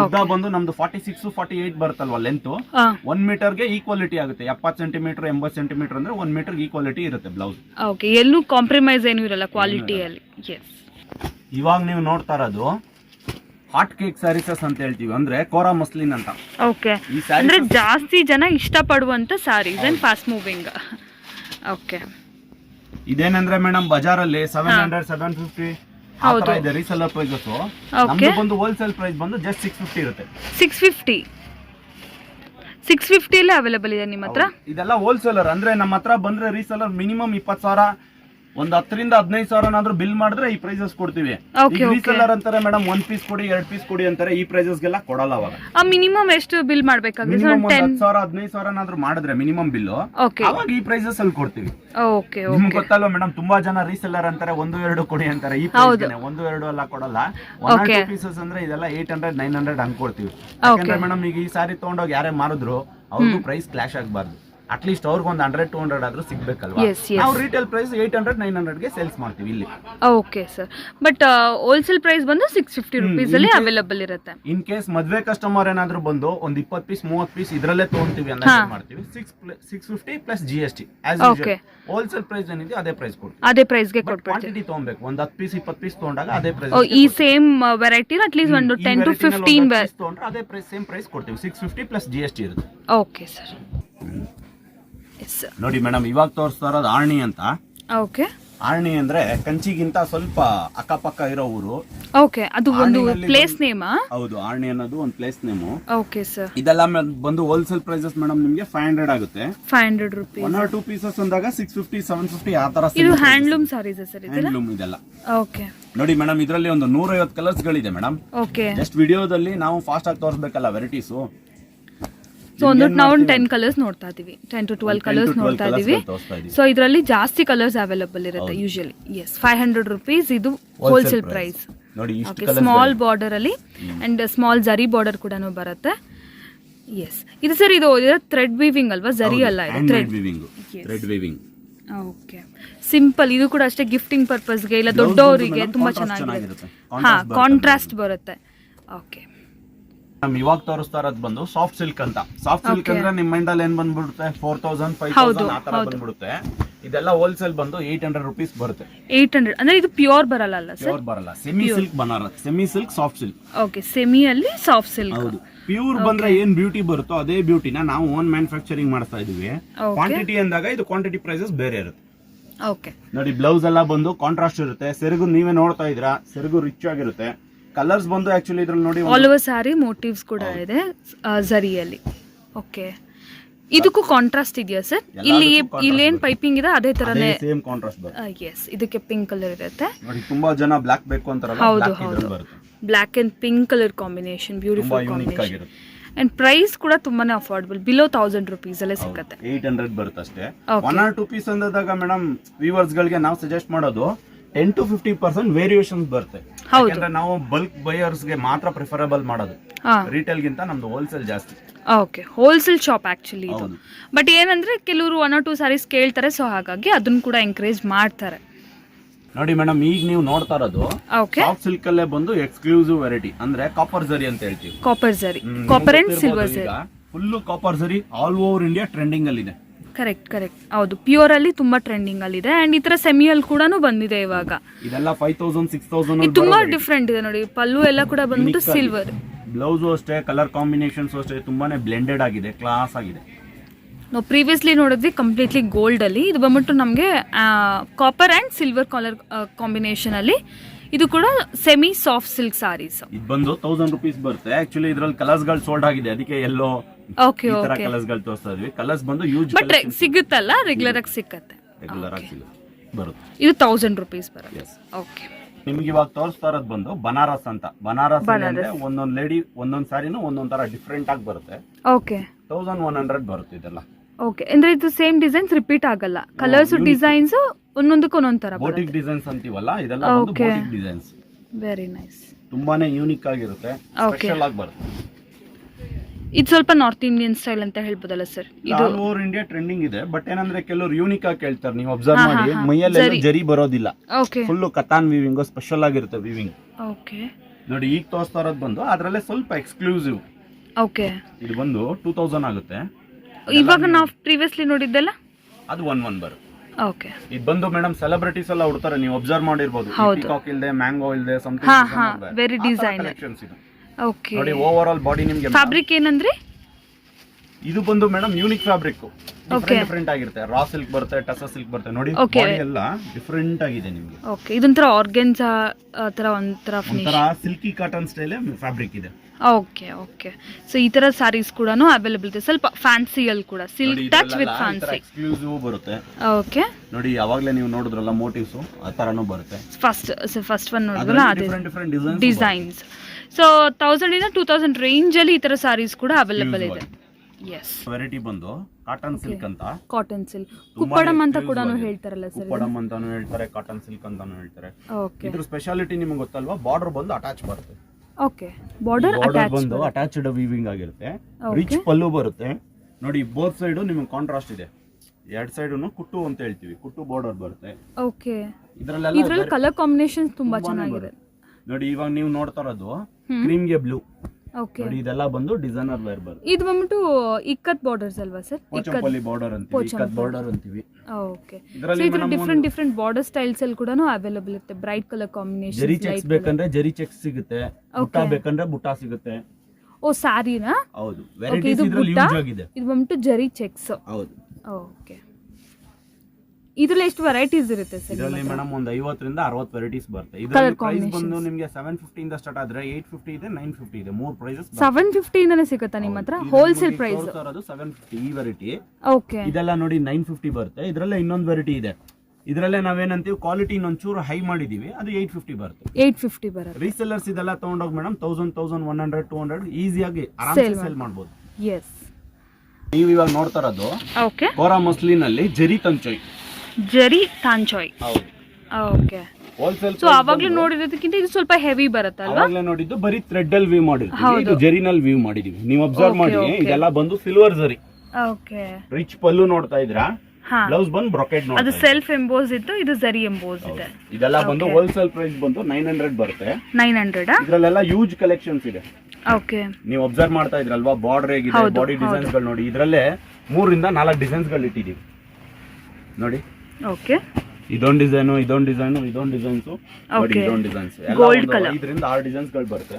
ಉದ್ದ ಬಂದು ನಮ್ದು ಫಾರ್ಟಿ ಸಿಕ್ಸ್ ಫಾರ್ಟಿ ಏಟ್ ಬರುತ್ತಲ್ವಾ ಲೆಂತ್ ಒನ್ ಮೀಟರ್ಗೆ ಈಕ್ವಾಲಿಟಿ ಆಗುತ್ತೆ. ಎಪ್ಪತ್ತು ಸೆಂಟಿಮೀಟರ್ ಎಂಬತ್ತು ಸೆಂಟಿಮೀಟರ್ ಅಂದ್ರೆ ಒನ್ ಮೀಟರ್ ಈಕ್ವಾಲಿಟಿ ಇರುತ್ತೆ ಬ್ಲೌಸ್ ಓಕೆ ಎಲ್ಲೂ ಕಾಂಪ್ರಮೈಸ್ ಏನೂ ಇರಲ್ಲ ಕ್ವಾಲಿಟಿಯಲ್ಲಿ ಎಸ್ ಇವಾಗ ನೀವು ನೋಡ್ತಾ ಇರೋದು ಹಾಟ್ ಕೇಕ್ ಸ್ಯಾರೀಸಸ್ ಅಂತ ಹೇಳ್ತೀವಿ. ಅಂದ್ರೆ ಕೋರಾ ಮಸ್ಲಿನ್ ಅಂತ. ಓಕೆ ಈ ಸ್ಯಾರಿ ಅಂದ್ರೆ ಜಾಸ್ತಿ ಜನ ಇಷ್ಟಪಡುವಂತ saris and fast moving okay ಇದೇನಂದ್ರೆ madam ಬಜಾರಲ್ಲಿ ಸೆವೆನ್ ಹಂಡ್ರೆಡ್ ಸೆವೆನ್ ಫಿಫ್ಟಿ ಹೌದು. ಇದೆ ರೀಸೆಲ್ಲರ್ ಪ್ರೈಸಸ್. ನಮ್ದು ಬಂದು ಹೋಲ್ಸೇಲ್ ಪ್ರೈಸ್ ಬಂದು ಜಸ್ಟ್ ಸಿಕ್ಸ್ ಫಿಫ್ಟಿ ಇರುತ್ತೆ. ಸಿಕ್ಸ್ ಫಿಫ್ಟಿ ಸಿಕ್ಸ್ ಫಿಫ್ಟಿಯಲ್ಲೇ ಅವೈಲೇಬಲ್ ಇದೆ ನಿಮ್ಮ ಹತ್ರ? ಇದೆಲ್ಲ ಹೋಲ್ಸೇಲರ್ ಅಂದ್ರೆ ನಮ್ಮ ಹತ್ರ ಬಂದ್ರೆ ರೀಸೆಲ್ಲರ್ ಮಿನಿಮಮ್ ಇಪ್ಪತ್ತು ಸಾವಿರ ಒಂದ್ ಹತ್ತರಿಂದ ಹದಿನೈದು ಸಾವಿರನಾದ್ರೂ ಬಿಲ್ ಮಾಡಿದ್ರೆ ಈ ಪ್ರೈಸಸ್ ಕೊಡ್ತೀವಿ. ರೀಸೆಲ್ಲರ್ ಅಂತಾರೆ ಮೇಡಮ್ ಒಂದ್ ಪೀಸ್ ಕೊಡಿ ಎರಡ್ ಪೀಸ್ ಕೊಡಿ ಅಂತಾರೆ ಈ ಪ್ರೈಸಸ್ ಗೆಲ್ಲ ಕೊಡಲ್ಲ ಅವಾಗ. ಮಿನಿಮಮ್ ಎಷ್ಟು ಬಿಲ್ ಮಾಡ್ಬೇಕಾಗುತ್ತೆ? ಮಿನಿಮಮ್ ಒಂದ್ ಹತ್ತು ಸಾವಿರ ಹದಿನೈದು ಸಾವಿರನಾದ್ರೂ ಮಾಡಿದ್ರೆ ಮಿನಿಮಮ್ ಬಿಲ್ ಅವಾಗ ಈ ಪ್ರೈಸಸ್ ಅಲ್ಲಿ ಕೊಡ್ತೀವಿ. ನಿಮ್ಗೆ ಗೊತ್ತಲ್ವಾ ಮೇಡಮ್ ತುಂಬಾ ಜನ ರೀಸೆಲ್ಲರ್ ಅಂತಾರೆ ಒಂದು ಎರಡು ಕೊಡಿ ಅಂತಾರೆ. ಈ ಒಂದು ಎರಡು ಎಲ್ಲ ಕೊಡಲ್ಲ. ಒನ್. ಪೀಸಸ್ ಅಂದ್ರೆ ಇದೆಲ್ಲ ಏಟ್ ಹಂಡ್ರೆಡ್ ನೈನ್ ಹಂಡ್ರೆಡ್ ಅನ್ಕೊಡ್ತೀವಿ. ಕೊಡ್ತೀವಿ ಯಾಕಂದ್ರೆ ಮೇಡಮ್ ಈಗ ಈ ಸಾರಿ ತಗೊಂಡೋಗಿ ಯಾರೇ ಮಾರಿದ್ರು ಅವ್ರಿಗೂ ಪ್ರೈಸ್ ಕ್ಲಾಶ್ ಆಗಬಾರ್ದು. ಅಟ್ಲೀಸ್ಟ್ ಅವ್ರಿಗೆ ಒಂದು ಹಂಡ್ರೆಡ್ ಟೂ ಹಂಡ್ರೆಡ್ ಆದ್ರೂ ಸಿಗ್ಬೇಕಲ್ವಾ? Yes, yes. ನಾವು retail price eight hundred nine ಹಂಡ್ರೆಡ್ಗೆ sales ಮಾಡ್ತೀವಿ ಇಲ್ಲಿ. Okay sir but wholesale price ಬಂದು ಸಿಕ್ಸ್ ಫಿಫ್ಟಿ ರುಪೀಸ್ ಅಲ್ಲಿ ಅವೈಲಬಲ್ ಇರುತ್ತೆ. ಇನ್ ಕೇಸ್ ಮದ್ವೆ ಕಸ್ಟಮರ್ ಏನಾದ್ರು ಬಂದು ಒಂದ್ ಇಪ್ಪತ್ ಪೀಸ್ ಮೂವತ್ ಪೀಸ್ ಇದ್ರಲ್ಲೇ ತಗೊಂತೀವಿ ಅಂತ ಹಾ. ಮಾಡ್ತೀವಿ? Six six fifty plus G S T Okay. Wholesale price ಏನಿದೆ ಅದೇ ಪ್ರೈಸ್ ಕೊಡ್ತೀವಿ. ಅದೇ ಪ್ರೈಸ್ಗೆ ಕೊಟ್ಬಿಡ್ತೀವಿ ಕ್ವಾಂಟಿಟಿ ತಗೊಬೇಕು. ಒಂದ್ ಹತ್ತು ಪೀಸ್ ಇಪ್ಪತ್ತು ಪೀಸ್ ತಗೊಂಡಾಗ ಅದೇ ಪ್ರೈಸ್ ಓ ಈ ಸೇಮ್ ವೆರೈಟಿ ಅಟ್ಲೀಸ್ಟ್ ಒಂದು ಟೆನ್ ಟು ಫಿಫ್ಟೀನ್ ತಗೊಂಡ್ರೆ ಅದೇ ಪ್ರೈಸ್ ಸೇಮ್ ಪ್ರೈಸ್ ಕೊಡ್ತೀವಿ. Six fifty plus G S T ಇರುತ್ತೆ. ಓಕೆ ಸರ್ ನೋಡಿ ಮೇಡಮ್ ಇವಾಗ ತೋರಿಸ್ತಾ ಇರೋದು ಆರ್ಣಿ ಅಂತ. ಓಕೆ ಆರ್ಣಿ ಅಂದ್ರೆ ಕಂಚಿಗಿಂತ ಸ್ವಲ್ಪ ಅಕ್ಕಪಕ್ಕ ಇರೋ ಊರು. ಓಕೆ ಅದು ಒಂದು ಪ್ಲೇಸ್ ನೇಮ್ ಹೌದು ಆರ್ಣಿ ಅನ್ನೋದು ಒಂದು ಪ್ಲೇಸ್ ನೇಮ್ ಓಕೆ ಸರ್ ಇದೆಲ್ಲ ಬಂದು ಹೋಲ್ಸೇಲ್ ಪ್ರೈಸಸ್ ಮೇಡಮ್ ನಿಮಗೆ ಫೈವ್ ಹಂಡ್ರೆಡ್ ಆಗುತ್ತೆ. Five hundred rupees one or two pieces ಅಂದಾಗ ಸಿಕ್ಸ್ ಫಿಫ್ಟಿ ಸೆವೆನ್ ಫಿಫ್ಟಿ ಆ ತರ ಇದು ಹ್ಯಾಂಡ್ಲೂಮ್ ಸಾರೀಸ್ ಸರ್ ಹ್ಯಾಂಡ್ಲೂಮ್ ಇದೆಲ್ಲ? ಓಕೆ ನೋಡಿ ಮೇಡಮ್ ಇದರಲ್ಲಿ ಒಂದು ನೂರೈವತ್ತು ಕಲರ್ಸ್ ಗಳಿದೆ ಮೇಡಮ್ ಓಕೆ ಜಸ್ಟ್ ವಿಡಿಯೋದಲ್ಲಿ ನಾವು ಫಾಸ್ಟ್ ಆಗಿ ತೋರಿಸ್ಬೇಕಲ್ಲ ವೆರೈಟೀಸು ಸೊ ಒಂದು ನಾವು ಟೆನ್ ಕಲರ್ಸ್ ನೋಡ್ತಾ ಇದೀವಿ. ಟೆನ್ ಟು ಟ್ವೆಲ್ ಕಲರ್ಸ್ ನೋಡ್ತಾ ಇದೀವಿ. ಸೊ ಇದರಲ್ಲಿ ಜಾಸ್ತಿ ಕಲರ್ಸ್ ಅವೈಲಬಲ್ ಇರುತ್ತೆ usually yes five hundred rupees ಇದು ಹೋಲ್ಸೇಲ್ ಪ್ರೈಸ್ ಸ್ಮಾಲ್ ಬಾರ್ಡರ್ ಅಲ್ಲಿ ಅಂಡ್ ಸ್ಮಾಲ್ ಜರಿ ಬಾರ್ಡರ್ ಕೂಡ ಬರುತ್ತೆ. ಎಸ್ ಇದು ಸರ್ ಇದು ಥ್ರೆಡ್ ವೀವಿಂಗ್ ಅಲ್ವಾ? ಜರಿ ಅಲ್ಲ ಇದು ಥ್ರೆಡ್ ವಿವಿಂಗ್ ಓಕೆ ಸಿಂಪಲ್ ಇದು ಕೂಡ ಅಷ್ಟೇ ಗಿಫ್ಟಿಂಗ್ ಪರ್ಪಸ್ಗೆ ಇಲ್ಲ ದೊಡ್ಡವರಿಗೆ ತುಂಬಾ ಚೆನ್ನಾಗಿರುತ್ತೆ. ಹಾ ಕಾಂಟ್ರಾಸ್ಟ್ ಬರುತ್ತೆ. ಓಕೆ ನಮ್ ಇವಾಗ ತೋರಿಸ್ತಾ ಇರೋದು ಬಂದು ಸಾಫ್ಟ್ ಸಿಲ್ಕ್ ಅಂತ. ಸಾಫ್ಟ್ ಸಿಲ್ಕ್ ಅಂದ್ರೆ ನಿಮ್ ಮೈಂಡಲ್ಲಿ ಏನ್ ಬಂದ್ಬಿಡುತ್ತೆ? ಫೋರ್ ತೌಸಂಡ್ ಫೈವ್ ತೌಸಂಡ್ ಆ ತರ. ಬಂದ್ಬಿಡುತ್ತೆ. ಇದೆಲ್ಲ ಹೋಲ್ಸೇಲ್ ಬಂದು ಏಟ್ ಹಂಡ್ರೆಡ್ ರುಪೀಸ್ ಬರುತ್ತೆ. ಏಯ್ಟ್ ಹಂಡ್ರೆಡ್ ಅಂದ್ರೆ ಇದು ಪ್ಯೂರ್ ಬರಲ್ಲ ಅಲ್ಲ ಪ್ಯೂರ್ ಬರಲ್ಲ. Semi silk ಬನಾರ semi silk soft silk okay semi ಅಲ್ಲಿ ಸಾಫ್ಟ್ ಸಿಲ್ಕ್ ಹೌದು. ಪ್ಯೂರ್ ಬಂದ್ರೆ ಏನ್ ಬ್ಯೂಟಿ ಬರುತ್ತೋ ಅದೇ ಬ್ಯೂಟಿನ ನಾವು ಓನ್ ಮ್ಯಾನುಫ್ಯಾಕ್ಚರಿಂಗ್ ಮಾಡ್ತಾ ಇದೀವಿ ಕ್ವಾಂಟಿಟಿ ಅಂದಾಗ ಇದು ಕ್ವಾಂಟಿಟಿ ಪ್ರೈಸಸ್ ಬೇರೆ ಇರುತ್ತೆ. ಓಕೆ ನೋಡಿ ಬ್ಲೌಸ್ ಎಲ್ಲ ಬಂದು ಕಾಂಟ್ರಾಸ್ಟ್ ಇರುತ್ತೆ. ಸೆರಗು ನೀವೇ ನೋಡ್ತಾ ಇದ್ದೀರಾ? ಸೆರಗು ರಿಚ್ ಆಗಿರುತ್ತೆ. ಕಲರ್ಸ್ ಬಂದು ಆಕ್ಚುಲಿ ಇದ್ರಲ್ಲಿ ನೋಡಿ ಆಲ್ ಓವರ್ ಸ್ಯಾರಿ ಮೋಟಿವ್ಸ್ ಕೂಡ ಇದೆ ಝರಿಯಲ್ಲಿ ಜರಿಯಲ್ಲಿ ಓಕೆ ಇದಕ್ಕೂ ಕಾಂಟ್ರಾಸ್ಟ್ ಇದೆಯಾ ಸರ್ ಇಲ್ಲಿ ಇಲ್ಲಿ ಇಲ್ಲೇನ್ ಪೈಪಿಂಗ್ ಇದೆ ಅದೇ ತರನೇ ಸೇಮ್ ಕಾಂಟ್ರಾಸ್ಟ್ ಬರುತ್ತೆ. ಎಸ್ ಇದಕ್ಕೆ ಪಿಂಕ್ ಕಲರ್ ಇರುತ್ತೆ. ನೋಡಿ ತುಂಬಾ ಜನ ಬ್ಲಾಕ್ ಬೇಕು ಅಂತಾರಲ್ಲ ಹೌದು, ಹೌದು. Black and pink colour combination beautiful combination and price ಕೂಡ ತುಂಬಾನೇ ಅಫೋರ್ಡಬಲ್ ಬಿಲೋ ತೌಸಂಡ್ ರುಪೀಸ್ ಅಲ್ಲೇ ಸಿಗುತ್ತೆ. ಏಟ್ ಹಂಡ್ರೆಡ್ ಬರುತ್ತೆ ಅಷ್ಟೇ. ಒನ್ ಆರ್ ಟು ಪೀಸ್ ಅಂದಾಗ ಮೇಡಮ್ ವ್ಯೂವರ್ಸ್ ಗಳಿಗೆ ನಾವು ಸಜೆಸ್ಟ್ ಮಾಡೋದು ten to fifty percent variation ಬರುತ್ತೆ. ಯಾಕಂದ್ರೆ ನಾವು ಬಲ್ಕ್ ಬೈಯರ್ಸ್ಗೆ ಮಾತ್ರ ಪ್ರಿಫರಬಲ್ ಮಾಡೋದು. ರಿಟೇಲ್ ಗಿಂತ ನಮ್ದು ಹೋಲ್ಸೇಲ್ ಜಾಸ್ತಿ. ಓಕೆ ಹೋಲ್ಸೇಲ್ ಶಾಪ್ ಆಕ್ಚುಲಿ ಇದು. ಬಟ್ ಏನಂದ್ರೆ ಕೆಲವರು ಒನ್ ಆರ್ ಟೂ ಸಾರೀಸ್ ಕೇಳ್ತಾರೆ ಸೊ ಹಾಗಾಗಿ ಅದನ್ನ ಕೂಡ ಎಂಕರೇಜ್ ಮಾಡ್ತಾರೆ. ನೋಡಿ ಮೇಡಮ್ ಈಗ ನೀವು ನೋಡ್ತಾ ಇರೋದು ಸಾಫ್ಟ್ ಸಿಲ್ಕ್ ಅಲ್ಲೇ ಬಂದು ಎಕ್ಸ್ಕ್ಲೂಸಿವ್ ವೆರೈಟಿ ಅಂದ್ರೆ ಕಾಪರ್ ಜರಿ ಅಂತ ಹೇಳ್ತೀವಿ. Copper zari copper and silver zari full copper zari all over India trending ಅಲ್ಲಿ ಇದೆ ಕರೆಕ್ಟ್ ಕರೆಕ್ಟ್ ಹೌದು ಪ್ಯೂರ್ ಅಲ್ಲಿ ತುಂಬಾ ಟ್ರೆಂಡಿಂಗ್ ಅಲ್ಲಿ ಇದೆ. ಅಂಡ್ ಈ ತರ ಸೆಮಿಯಲ್ಲಿ ಕೂಡ ಬಂದಿದೆ ಇವಾಗ. ಇದೆಲ್ಲ ಫೈವ್ ತೌಸಂಡ್ ಸಿಕ್ಸ್ ಇದು ತೌಸಂಡ್ ತುಂಬಾ ಡಿಫ್ರೆಂಟ್ ಇದೆ ನೋಡಿ. ಪಲ್ಲು ಎಲ್ಲ ಕೂಡ ಬಂದ್ಬಿಟ್ಟು ಸಿಲ್ವರ್ ಬ್ಲೌಸ್ ಅಷ್ಟೇ ಕಲರ್ ಕಾಂಬಿನೇಷನ್ಸ್ ಅಷ್ಟೇ ತುಂಬಾನೇ ಬ್ಲೆಂಡೆಡ್ ಆಗಿದೆ ಕ್ಲಾಸ್ ಆಗಿದೆ. ನಾವು ಪ್ರೀವಿಯಸ್ಲಿ ನೋಡಿದ್ವಿ ಕಂಪ್ಲೀಟ್ಲಿ ಗೋಲ್ಡ್ ಅಲ್ಲಿ. ಇದು ಬಂದ್ಬಿಟ್ಟು ನಮಗೆ copper and silver colour combination ಅಲ್ಲಿ. ಇದು ಕೂಡ ಸೆಮಿ ಸಾಫ್ಟ್ ಸಿಲ್ಕ್ ಸಾರೀಸ್ ಇದು ಬಂದು ತೌಸಂಡ್ ರುಪೀಸ್ ಬರುತ್ತೆ. ಆಕ್ಚುಲಿ ಇದ್ರಲ್ಲಿ ಕಲರ್ಸ್ಗಳು ಸೋಲ್ಡ್ ಆಗಿದೆ. ಅದಕ್ಕೆ ಎಲ್ಲೋ ಓಕೆ ಓಕೆ ಕಲರ್ಸ್ಗಳು ತೋರಿಸ್ತಾ ಇದ್ವಿ. ಕಲರ್ಸ್ ಬಂದು ಯೂಸ್ ಬಟ್ ಸಿಗುತ್ತಲ್ಲ? ರೆಗ್ಯುಲರ್ ಆಗಿ ಸಿಕ್ಕತ್ತೆ. ರೆಗ್ಯುಲರ್ ಆಗಿ ಬರುತ್ತೆ. ಇದು ತೌಸಂಡ್ ರುಪೀಸ್ ಬರುತ್ತೆ. ಓಕೆ ನಿಮ್ಗೆ ಇವಾಗ ತೋರಿಸ್ತಾ ಇರೋದು ಬಂದು ಬನಾರಸ್ ಅಂತ. ಬನಾರಸ್ ಅಂದ್ರೆ ಒಂದೊಂದ್ ಲೇಡಿ ಒಂದೊಂದ್ ಸಾರಿನೂ ಒಂದೊಂದ್ ತರ ಡಿಫ್ರೆಂಟ್ ಆಗಿ ಬರುತ್ತೆ. ಓಕೆ ತೌಸಂಡ್ ಒನ್ ಹಂಡ್ರೆಡ್ ಬರುತ್ತೆ ಇದೆಲ್ಲ. ಓಕೆ ಅಂದ್ರೆ ಇದು ಸೇಮ್ ಡಿಸೈನ್ಸ್ ರಿಪೀಟ್ ಆಗಲ್ಲ. ಕಲರ್ಸ್ ಡಿಸೈನ್ಸ್ ಒಂದೊಂದಕ್ಕೆ ಒಂದೊಂದ್ ತರ ಬರುತ್ತೆ. ಬೋಟಿಕ್ ಡಿಸೈನ್ಸ್ ಅಂತೀವಲ್ಲ ಇದೆಲ್ಲ ಒಂದು Okay. Boutique designs very nice ತುಂಬಾನೇ ಯೂನಿಕ್ ಆಗಿರುತ್ತೆ. Okay. ಸ್ಪೆಷಲ್ ಆಗಿ ಬರುತ್ತೆ. ಇದು ಸ್ವಲ್ಪ ನಾರ್ತ್ ಇಂಡಿಯನ್ ಸ್ಟೈಲ್ ಅಂತ ಹೇಳ್ಬೋದಲ್ಲ ಸರ್ ಇದು ಆಲ್ ಓವರ್ ಇಂಡಿಯಾ ಟ್ರೆಂಡಿಂಗ್ ಇದೆ ಬಟ್ ಏನಂದ್ರೆ ಕೆಲವರು ಯೂನಿಕ್ ಆಗಿ ಕೇಳ್ತಾರೆ. ನೀವು ಅಬ್ಸರ್ವ್ ಹಾ, ಮಾಡಿ ಹಾ. ಮೈಯಲ್ಲಿ ಜರಿ. ಜರಿ ಬರೋದಿಲ್ಲ. Okay full katan weaving special ಆಗಿರುತ್ತೆ ವಿವಿಂಗ್ ಓಕೆ ನೋಡಿ ಈಗ ತೋರಿಸ್ತಾ ಇರೋದು ಬಂದು ಅದ್ರಲ್ಲೇ ಸ್ವಲ್ಪ ಎಕ್ಸ್ಕ್ಲೂಸಿವ್ ಓಕೆ ಇದು ಬಂದು ಟೂ ತೌಸಂಡ್ ಆಗುತ್ತೆ. ಇವಾಗ ನಾವು ಪ್ರೀವಿಯಸ್ಲಿ ನೋಡಿದ್ದೆಲ್ಲ? ಅದು ಒನ್ ಒನ್ ಬರ್ ಓಕೆ ಇದು ಬಂದು ಮೇಡಮ್ ಸೆಲೆಬ್ರಿಟೀಸ್ ಎಲ್ಲ ಉಡ್ತಾರೆ ನೀವು ಅಬ್ಸರ್ವ್ ಮಾಡಿರ್ಬೋದು. ಪೀಕಾಕ್ ಇಲ್ದೆ ಮ್ಯಾಂಗೋ ಇಲ್ದೆ ಸಮಥಿಂಗ್ ವೆರಿ ಡಿಸೈನ್ ಓಕೆ ನೋಡಿ ಓವರ್ ಆಲ್ ಬಾಡಿ ನಿಮಗೆ ಫ್ಯಾಬ್ರಿಕ್ ಏನಂದ್ರೆ? ಇದು ಬಂದು madam unique fabric okay different different ಆಗಿರುತ್ತೆ. ರಾ ಸಿಲ್ಕ್ ಬರುತ್ತೆ ಟಸ ಸಿಲ್ಕ್ ಬರುತ್ತೆ. ನೋಡಿ. ಬಾಡಿ ಎಲ್ಲ ಡಿಫ್ರೆಂಟ್ ಆಗಿದೆ ನಿಮಗೆ. ಓಕೆ ಇದೊಂಥರ ಆ ತರ ಒಂಥರ ಫಿನಿಶ್ ಒಂಥರ ಸಿಲ್ಕಿ ಕಾಟನ್ ಸ್ಟೈಲ್ ಫ್ಯಾಬ್ರಿಕ್ ಇದೆ. Okay okay. ಸೊ ಈ ಥರ ಸ್ಯಾರೀಸ್ ಕೂಡ ಅವೈಲೇಬಲ್ ಇದೆ. ಸ್ವಲ್ಪ ಫ್ಯಾನ್ಸಿಯಲ್ಲಿ ಕೂಡ. Silk touch with fancy exclusive ಬರುತ್ತೆ. ಓಕೆ. ನೋಡಿ ಯಾವಾಗಲೇ ನೀವು ನೋಡಿದ್ರಲ್ಲ ಮೋಟಿವ್ಸ್ ಆ ತರಾನು ಬರುತ್ತೆ. ಫಸ್ಟ್ ಫಸ್ಟ್ ಒನ್ ನೋಡಿದ್ರಲ್ಲ ಅದೇ different different design designs so ತೌಸಂಡಿಂದ two thousand ರೇಂಜಲ್ಲಿ ಈ ಥರ ಸಾರೀಸ್ ಕೂಡ ಅವೈಲೇಬಲ್ ಇದೆ. ಎಸ್ ವೆರೈಟಿ ಬಂದು ಕಾಟನ್ ಸಿಲ್ಕ್ ಅಂತ. ಕಾಟನ್ ಸಿಲ್ಕ್ ಕುಪ್ಪಡಂ ಅಂತ ಕೂಡ ಹೇಳ್ತಾರಲ್ಲ ಸರ್ ಕುಪ್ಪಡಂ ಅಂತಾನೂ ಹೇಳ್ತಾರೆ ಕಾಟನ್ ಸಿಲ್ಕ್ ಅಂತಾನೂ ಹೇಳ್ತಾರೆ. ಓಕೆ ಇದರ ಸ್ಪೆಷಾಲಿಟಿ ನಿಮಗೆ ಗೊತ್ತಲ್ವಾ? ಬಾರ್ಡರ್ ಬಂದು ಅಟ್ಯಾಚ್ ಬರುತ್ತೆ. ಓಕೆ. ಬಾರ್ಡರ್ ಬಾರ್ಡರ್ ಅಟ್ಯಾಚ್ ಬಂದು ಅಟ್ಯಾಚ್ಡ್ ವೀವಿಂಗ್ ಆಗಿರುತ್ತೆ. ರಿಚ್ ಪಲ್ಲು ಬರುತ್ತೆ. ನೋಡಿ ಬೋತ್ ಸೈಡ್ ನಿಮಗೆ ಕಾಂಟ್ರಾಸ್ಟ್ ಇದೆ. ಎರಡ್ ಸೈಡ್ ಕುಟ್ಟು ಅಂತ ಹೇಳ್ತೀವಿ. ಕುಟ್ಟು ಬಾರ್ಡರ್ ಬರುತ್ತೆ. ಓಕೆ. ಇದ್ರಲ್ಲೆಲ್ಲ ಇದ್ರಲ್ಲಿ ಕಲರ್ ಕಾಂಬಿನೇಷನ್ ತುಂಬಾ ಚೆನ್ನಾಗಿದೆ. ನೋಡಿ ಇವಾಗ ನೀವು ನೋಡ್ತಾ ಇರೋದು. ಕ್ರೀಮ್ಗೆ ಬ್ಲೂ ನೋಡಿ ಇದೆಲ್ಲ ಬಂದು ಡಿಸೈನರ್ ವೇರ್ ಬರುತ್ತೆ. ಇದು ಬಂದ್ಬಿಟ್ಟು ಇಕ್ಕತ್ ಬಾರ್ಡರ್ಸ್ ಅಲ್ವಾ ಸರ್? ಪೋಚಂಪಲ್ಲಿ ಬಾರ್ಡರ್ ಅಂತೀವಿ ಇಕ್ಕತ್ ಬಾರ್ಡರ್ ಅಂತೀವಿ. ಓಕೆ. ಇದರಲ್ಲಿ ಇದ್ರ ಡಿಫ್ರೆಂಟ್ ಡಿಫ್ರೆಂಟ್ ಬಾರ್ಡರ್ ಸ್ಟೈಲ್ಸ್ ಅಲ್ಲಿ ಕೂಡ ಅವೈಲೇಬಲ್ ಇರುತ್ತೆ. Bright colour combination zari checks ಬೇಕಂದ್ರೆ ಜರಿ ಚೆಕ್ಸ್ ಸಿಗುತ್ತೆ. ಬುಟ್ಟ ಬೇಕಂದ್ರೆ ಬುಟ್ಟ ಸಿಗುತ್ತೆ. ಓ ಸಾರಿನಾ ಹೌದು. ವೆರೈಟೀಸ್ ಇದ್ರಲ್ಲಿ ಯೂಸ್ ಆಗಿದೆ. ಇದು ಬಂದ್ಬಿಟ್ಟು ಜರಿ ಚೆಕ್ಸ್ ಹೌದು. ಓಕೆ. ಇದ್ರಲ್ಲಿ ಎಷ್ಟು ವೆರೈಟೀಸ್ ಇರುತ್ತೆ ಸರ್ ಇದರಲ್ಲಿ ಮೇಡಮ್ ಒಂದು ಐವತ್ತರಿಂದ ಅರವತ್ತು ವೆರೈಟೀಸ್ ಬರುತ್ತೆ. Colour ಇದರಲ್ಲಿ ಪ್ರೈಸ್ ಬಂದು ನಿಮಗೆ ಸೆವೆನ್ ಫಿಫ್ಟಿ ಇಂದ ಸ್ಟಾರ್ಟ್ ಆದ್ರೆ ಏಟ್ ಫಿಫ್ಟಿ ಇದೆ ನೈನ್ ಫಿಫ್ಟಿ ಇದೆ. ಮೂರ್ ಪ್ರೈಸಸ್ ಸೆವೆನ್ ಫಿಫ್ಟಿಯಿಂದನೇ ಸಿಗುತ್ತಾ ನಿಮ್ಮ ಹತ್ರ? ಹೋಲ್ಸೇಲ್ ಪ್ರೈಸ್ ಸೆವೆನ್ ಫಿಫ್ಟಿ ಈ ವೆರೈಟಿ ಓಕೆ ಇದೆಲ್ಲ ನೋಡಿ ನೈನ್ ಫಿಫ್ಟಿ ಬರುತ್ತೆ. ಇದರಲ್ಲೇ ಇನ್ನೊಂದು ವೆರೈಟಿ ಇದೆ. ಇದರಲ್ಲೇ ನಾವೇನಂತೀವಿ? ಕ್ವಾಲಿಟಿ ಇನ್ನೊಂಚೂರು ಹೈ ಮಾಡಿದೀವಿ. ಅದು ಏಟ್ ಫಿಫ್ಟಿ ಬರುತ್ತೆ. ಏಯ್ಟ್ ಫಿಫ್ಟಿ ಬರುತ್ತೆ. ರೀಸೆಲ್ಲರ್ಸ್ ಇದೆಲ್ಲ ತಗೊಂಡೋಗಿ madam thousand thousand one hundred two hundred ಈಸಿಯಾಗಿ Sale ಸೇಲ್ ಮಾಡ್ಬೋದು. ಎಸ್ ನೀವು ಇವಾಗ ನೋಡ್ತಾ ಇರೋದು ಓಕೆ ಕೋರಾ ಮಸ್ಲಿನಲ್ಲಿ ಜರಿ ತಂಚೋಯ್. ಜರಿ ತಾಂಚಾಯ್. ಹೌದು. ಓಕೆ. ಹೋಲ್ಸೇಲ್ ಸೊ ಅವಾಗ್ಲೂ ನೋಡಿರೋದಕ್ಕಿಂತ ಇದು ಸ್ವಲ್ಪ ಹೆವಿ ಬರುತ್ತಲ್ವಾ? ಅವಾಗಲೇ ನೋಡಿದ್ದು ಬರೀ ಥ್ರೆಡ್ ಅಲ್ಲಿ ವ್ಯೂ ಮಾಡಿದ್ವಿ. ಇದು ಜರಿನಲ್ಲಿ ವ್ಯೂ ಮಾಡಿದೀವಿ. ನೀವು ಅಬ್ಸರ್ವ್ Okay, ಮಾಡಿ okay. ಇದೆಲ್ಲ ಬಂದು ಸಿಲ್ವರ್ ಜರಿ. ಓಕೆ. ರಿಚ್ ಪಲ್ಲು ನೋಡ್ತಾ ಇದ್ರಾ? ಹಾ. ಬ್ಲೌಸ್ ಬಂದು ಬ್ರೊಕೆಟ್ ಅದು ನೋಡ್ತಾ ಸೆಲ್ಫ್ ಎಂಬೋಸ್ ಇತ್ತು ಇದು ಜರಿ ಎಂಬೋಸ್ ಇದೆ. ಇದೆಲ್ಲ ಬಂದು Okay. ಹೋಲ್ಸೇಲ್ ಪ್ರೈಸ್ ಬಂದು ನೈನ್ ಹಂಡ್ರೆಡ್ ಬರುತ್ತೆ. ನೈನ್ ಹಂಡ್ರೆಡ್ ಇದ್ರಲ್ಲೆಲ್ಲ ಯೂಜ್ ಕಲೆಕ್ಷನ್ಸ್ ಇದೆ. ಓಕೆ ನೀವು ಅಬ್ಸರ್ವ್ ಮಾಡ್ತಾ ಇದ್ರಲ್ವಾ? ಬಾರ್ಡರ್ ಹೇಗಿದೆ ಹೌದು, ಬಾಡಿ ಡಿಸೈನ್ಸ್ಗಳು ನೋಡಿ. ಇದ್ರಲ್ಲೇ ಮೂರರಿಂದ ನಾಲ್ಕು ಡಿಸೈನ್ಸ್ಗಳು ಇಟ್ಟಿದೀವಿ ನೋಡಿ. ಓಕೆ ಇದೊಂದು ಡಿಸೈನು ಇದೊಂದು ಡಿಸೈನು ಇದೊಂದು ಡಿಸೈನ್ಸ್. ಇದೊಂದು ಡಿಸೈನ್ಸ್. Gold colour. ಐದರಿಂದ ಆರು ಡಿಸೈನ್ಸ್ಗಳು ಬರುತ್ತೆ.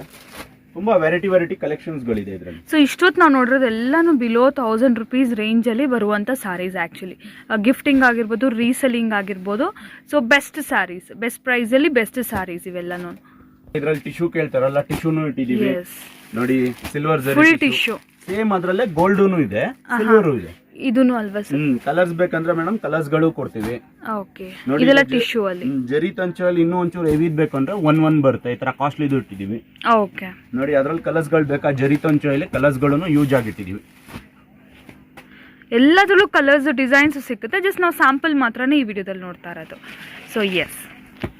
ತುಂಬಾ ವೆರೈಟಿ ವೆರೈಟಿ ಕಲೆಕ್ಷನ್ಸ್ ಗಳಿದೆ ಇದರಲ್ಲಿ. ಸೊ ಇಷ್ಟೊತ್ತು ನಾವು ನೋಡಿರೋದು ಎಲ್ಲಾನು ಬಿಲೋ ತೌಸಂಡ್ ರುಪೀಸ್ ರೇಂಜಲ್ಲಿ ಬರುವಂಥ ಸ್ಯಾರೀಸ್ ಆ್ಯಕ್ಚುಲಿ ಗಿಫ್ಟಿಂಗ್ ಆಗಿರ್ಬೋದು ರೀಸೆಲಿಂಗ್ ಆಗಿರ್ಬೋದು. ಸೊ ಬೆಸ್ಟ್ ಸ್ಯಾರೀಸ್ ಬೆಸ್ಟ್ ಪ್ರೈಸಲ್ಲಿ ಬೆಸ್ಟ್ ಸ್ಯಾರೀಸ್ ಇವೆಲ್ಲನೂ. ಇದರಲ್ಲಿ ಟಿಶ್ಯೂ ಕೇಳ್ತಾರಲ್ಲ ಟಿಶ್ಯೂನು ಇಟ್ಟಿದೀವಿ. ನೋಡಿ ಸಿಲ್ವರ್ ಫುಲ್ ಟಿಶ್ಯೂ ಸೇಮ್ ಅದರಲ್ಲೇ ಗೋಲ್ಡೂನು ಇದೆ ಸಿಲ್ವರು ಇದೆ. ಇದೂ ಅಲ್ವಾ ಸರ್? ಹ್ಮ್ ಕಲರ್ಸ್ ಬೇಕಂದ್ರೆ ಮೇಡಮ್ ಕಲರ್ಸ್ಗಳು ಕೊಡ್ತೀವಿ. ಓಕೆ. ನೋಡಿ ಇದೆಲ್ಲ ಇದು ಜ- ಟಿಶ್ಯೂ ಅಲ್ಲಿ? ಹ್ಮ್, ಜರಿ ತಂಚಲ್ಲಿ ಇನ್ನೂ ಒಂಚೂರು ಹೆವಿ ಬೇಕಂದ್ರೆ ಒನ್ ಒನ್ ಬರುತ್ತೆ. ಈ ತರ ಕಾಸ್ಟ್ಲಿದು ಇಟ್ಟಿದೀವಿ ಓಕೆ. ನೋಡಿ ಅದ್ರಲ್ಲಿ ಕಲರ್ಸ್ಗಳು ಬೇಕಾ? ಜರಿ ತಂಚಲ್ಲಿ ಕಲರ್ಸ್ಗಳನ್ನು ಯೂಸ್ ಆಗಿಟ್ಟಿದೀವಿ ಎಲ್ಲದರಲ್ಲೂ ಕಲರ್ಸ್ ಡಿಸೈನ್ಸ್ ಸಿಗುತ್ತೆ ಜಸ್ಟ್ ನಾವು ಸ್ಯಾಂಪಲ್ ಮಾತ್ರನೇ ಈ ವಿಡಿಯೋದಲ್ಲಿ ನೋಡ್ತಾ ಇರೋದು. ಸೊ ಎಸ್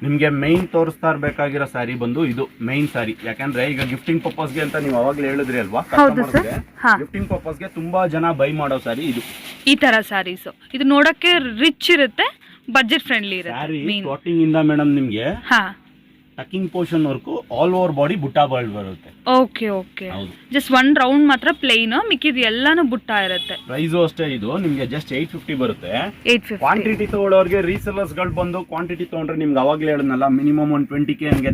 ನಿಮ್ಗೆ ಮೈನ್ ತೋರಿಸ್ತಾ ಇರಬೇಕಾಗಿರೋ ಸ್ಯಾರಿ ಬಂದು ಇದು ಮೈನ್ ಸ್ಯಾರಿ ಯಾಕಂದ್ರೆ ಈಗ ಗಿಫ್ಟಿಂಗ್ ಪರ್ಪಸ್ಗೆ ಅಂತ ನೀವು ಅವಾಗಲೇ ಹೇಳಿದ್ರಿ ಅಲ್ವಾ? ಹೌದು ಸರ್. ಹಾ. ಗಿಫ್ಟಿಂಗ್ ಪರ್ಪಸ್ಗೆ ತುಂಬಾ ಜನ ಬೈ ಮಾಡೋ ಸ್ಯಾರಿ ಇದು. ಈ ತರ ಸ್ಯಾರೀಸ್ ಇದು ನೋಡಕ್ಕೆ ರಿಚ್ ಇರುತ್ತೆ ಬಜೆಟ್ ಫ್ರೆಂಡ್ಲಿ ಇರುತ್ತೆ ಸ್ಯಾರಿ ಸ್ಟಾರ್ಟಿಂಗ್ ಇಂದ ಮೇಡಮ್ ನಿಮಗೆ ಹಾ. Tucking portion work all over body butta ಬಾಳ್ ಬರುತ್ತೆ. ಓಕೆ ಓಕೆ ಹೌದು. ಜಸ್ಟ್ ಒನ್ ರೌಂಡ್ ಮಾತ್ರ ಪ್ಲೇನ್ ಮಿಕ್ಕಿದ ಎಲ್ಲಾನು ಬುಟ್ಟ ಇರುತ್ತೆ. ಪ್ರೈಸು ಅಷ್ಟೇ ಇದು ನಿಮ್ಗೆ ಜಸ್ಟ್ ಏಟ್ ಫಿಫ್ಟಿ ಬರುತ್ತೆ. ಏಟ್ ಫಿಫ್ಟಿ ಕ್ವಾಂಟಿಟಿ ತಗೊಳ್ಳೋರ್ಗೆ ರೀಸೆಲರ್ಸ್ಗಳು ಬಂದು ಕ್ವಾಂಟಿಟಿ ತಗೊಂಡ್ರೆ ನಿಮ್ಗೆ ಅವಾಗ್ಲೇ ಹೇಳಿದ್ನಲ್ಲ ಮಿನಿಮಮ್ ಒನ್ ಟ್ವೆಂಟಿ ಕೆ ಹಂಗೆ.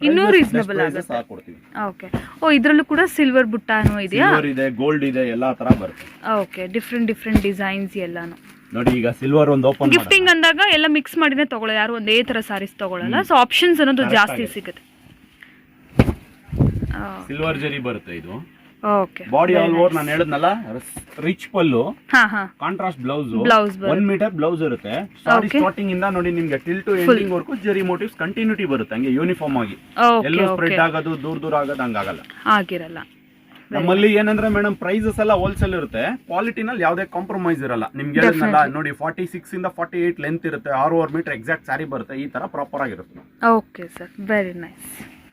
ಇನ್ನೂ reasonable ಆಗುತ್ತೆ. ಹಾಕೊಡ್ತೀವಿ ಓಕೆ ಓ ಇದ್ರಲ್ಲೂ ಕೂಡ ಸಿಲ್ವರ್ ಬುಟ್ಟಾನು ಇದೆಯಾ? ಸಿಲ್ವರ್ ಇದೆ ಗೋಲ್ಡ್ ಇದೆ ಎಲ್ಲಾ ತರ ಬರುತ್ತೆ. ಓಕೆ ಡಿಫ್ರೆಂಟ್ ಡಿಫ್ರೆಂಟ್ ಡಿಸೈನ್ಸ್ ಎಲ್ಲಾನು. ನೋಡಿ ಈಗ ಸಿಲ್ವರ್ ಒಂದು ಓಪನ್ ಗಿಫ್ಟಿಂಗ್ ಅಂದಾಗ ಎಲ್ಲ ಮಿಕ್ಸ್ ಮಾಡಿನೇ ತಗೊಳ್ಳೋ ಯಾರು ಒಂದೇ ತರ ಸಾರೀಸ್ ತಗೊಳ್ಳಲ್ಲ. ಸೊ ಆಪ್ಷನ್ಸ್ ಅನ್ನೋದು ಜಾಸ್ತಿ. ಸಿಗುತ್ತೆ. ಸಿಲ್ವರ್ ಜರಿ ಬರುತ್ತೆ ಇದು. ಓಕೆ ಬಾಡಿ ಆಲ್ ಓವರ್ ನಾನು ಹೇಳಿದ್ನಲ್ಲ ರಿಚ್ ಪಲ್ಲು ಹಾ ಹಾ. Contrast blouse blouse one metre blouse ಇರುತ್ತೆ. ಸ್ಟಾರ್ಟಿಂಗ್ ಇಂದ ನೋಡಿ ನಿಮ್ಗೆ till to ending work zari motifs continuity ಬರುತ್ತೆ ಹಂಗೆ ಯೂನಿಫಾರ್ಮ್ ಆಗಿ. ಎಲ್ಲೋ ಎಲ್ಲೂ ಸ್ಪ್ರೆಡ್ ಆಗೋದು ದೂರ ದೂರ ಆಗೋದು ಹಂಗಾಗಲ್ಲ. ಆಗಿರಲ್ಲ ನಮ್ಮಲ್ಲಿ ಏನಂದ್ರೆ ಮೇಡಮ್ ಪ್ರೈಸಸ್ ಎಲ್ಲ ಹೋಲ್ಸೇಲ್ ಇರುತ್ತೆ. ಕ್ವಾಲಿಟಿನಲ್ಲಿ ಯಾವುದೇ ಕಾಂಪ್ರಮೈಸ್ ಇರಲ್ಲ. ನಿಮ್ಗೆ ನೋಡಿ ಫಾರ್ಟಿ ಸಿಕ್ಸ್ ಇಂದ ಫಾರ್ಟಿ ಏಟ್ ಲೆಂತ್ ಇರುತ್ತೆ. ಆರೂವರೆ ಮೀಟರ್ ಎಕ್ಸಾಕ್ಟ್ ಸ್ಯಾರಿ ಬರುತ್ತೆ. ಈ ತರ ಪ್ರಾಪರ್ ಆಗಿರುತ್ತೆ. Okay sir very nice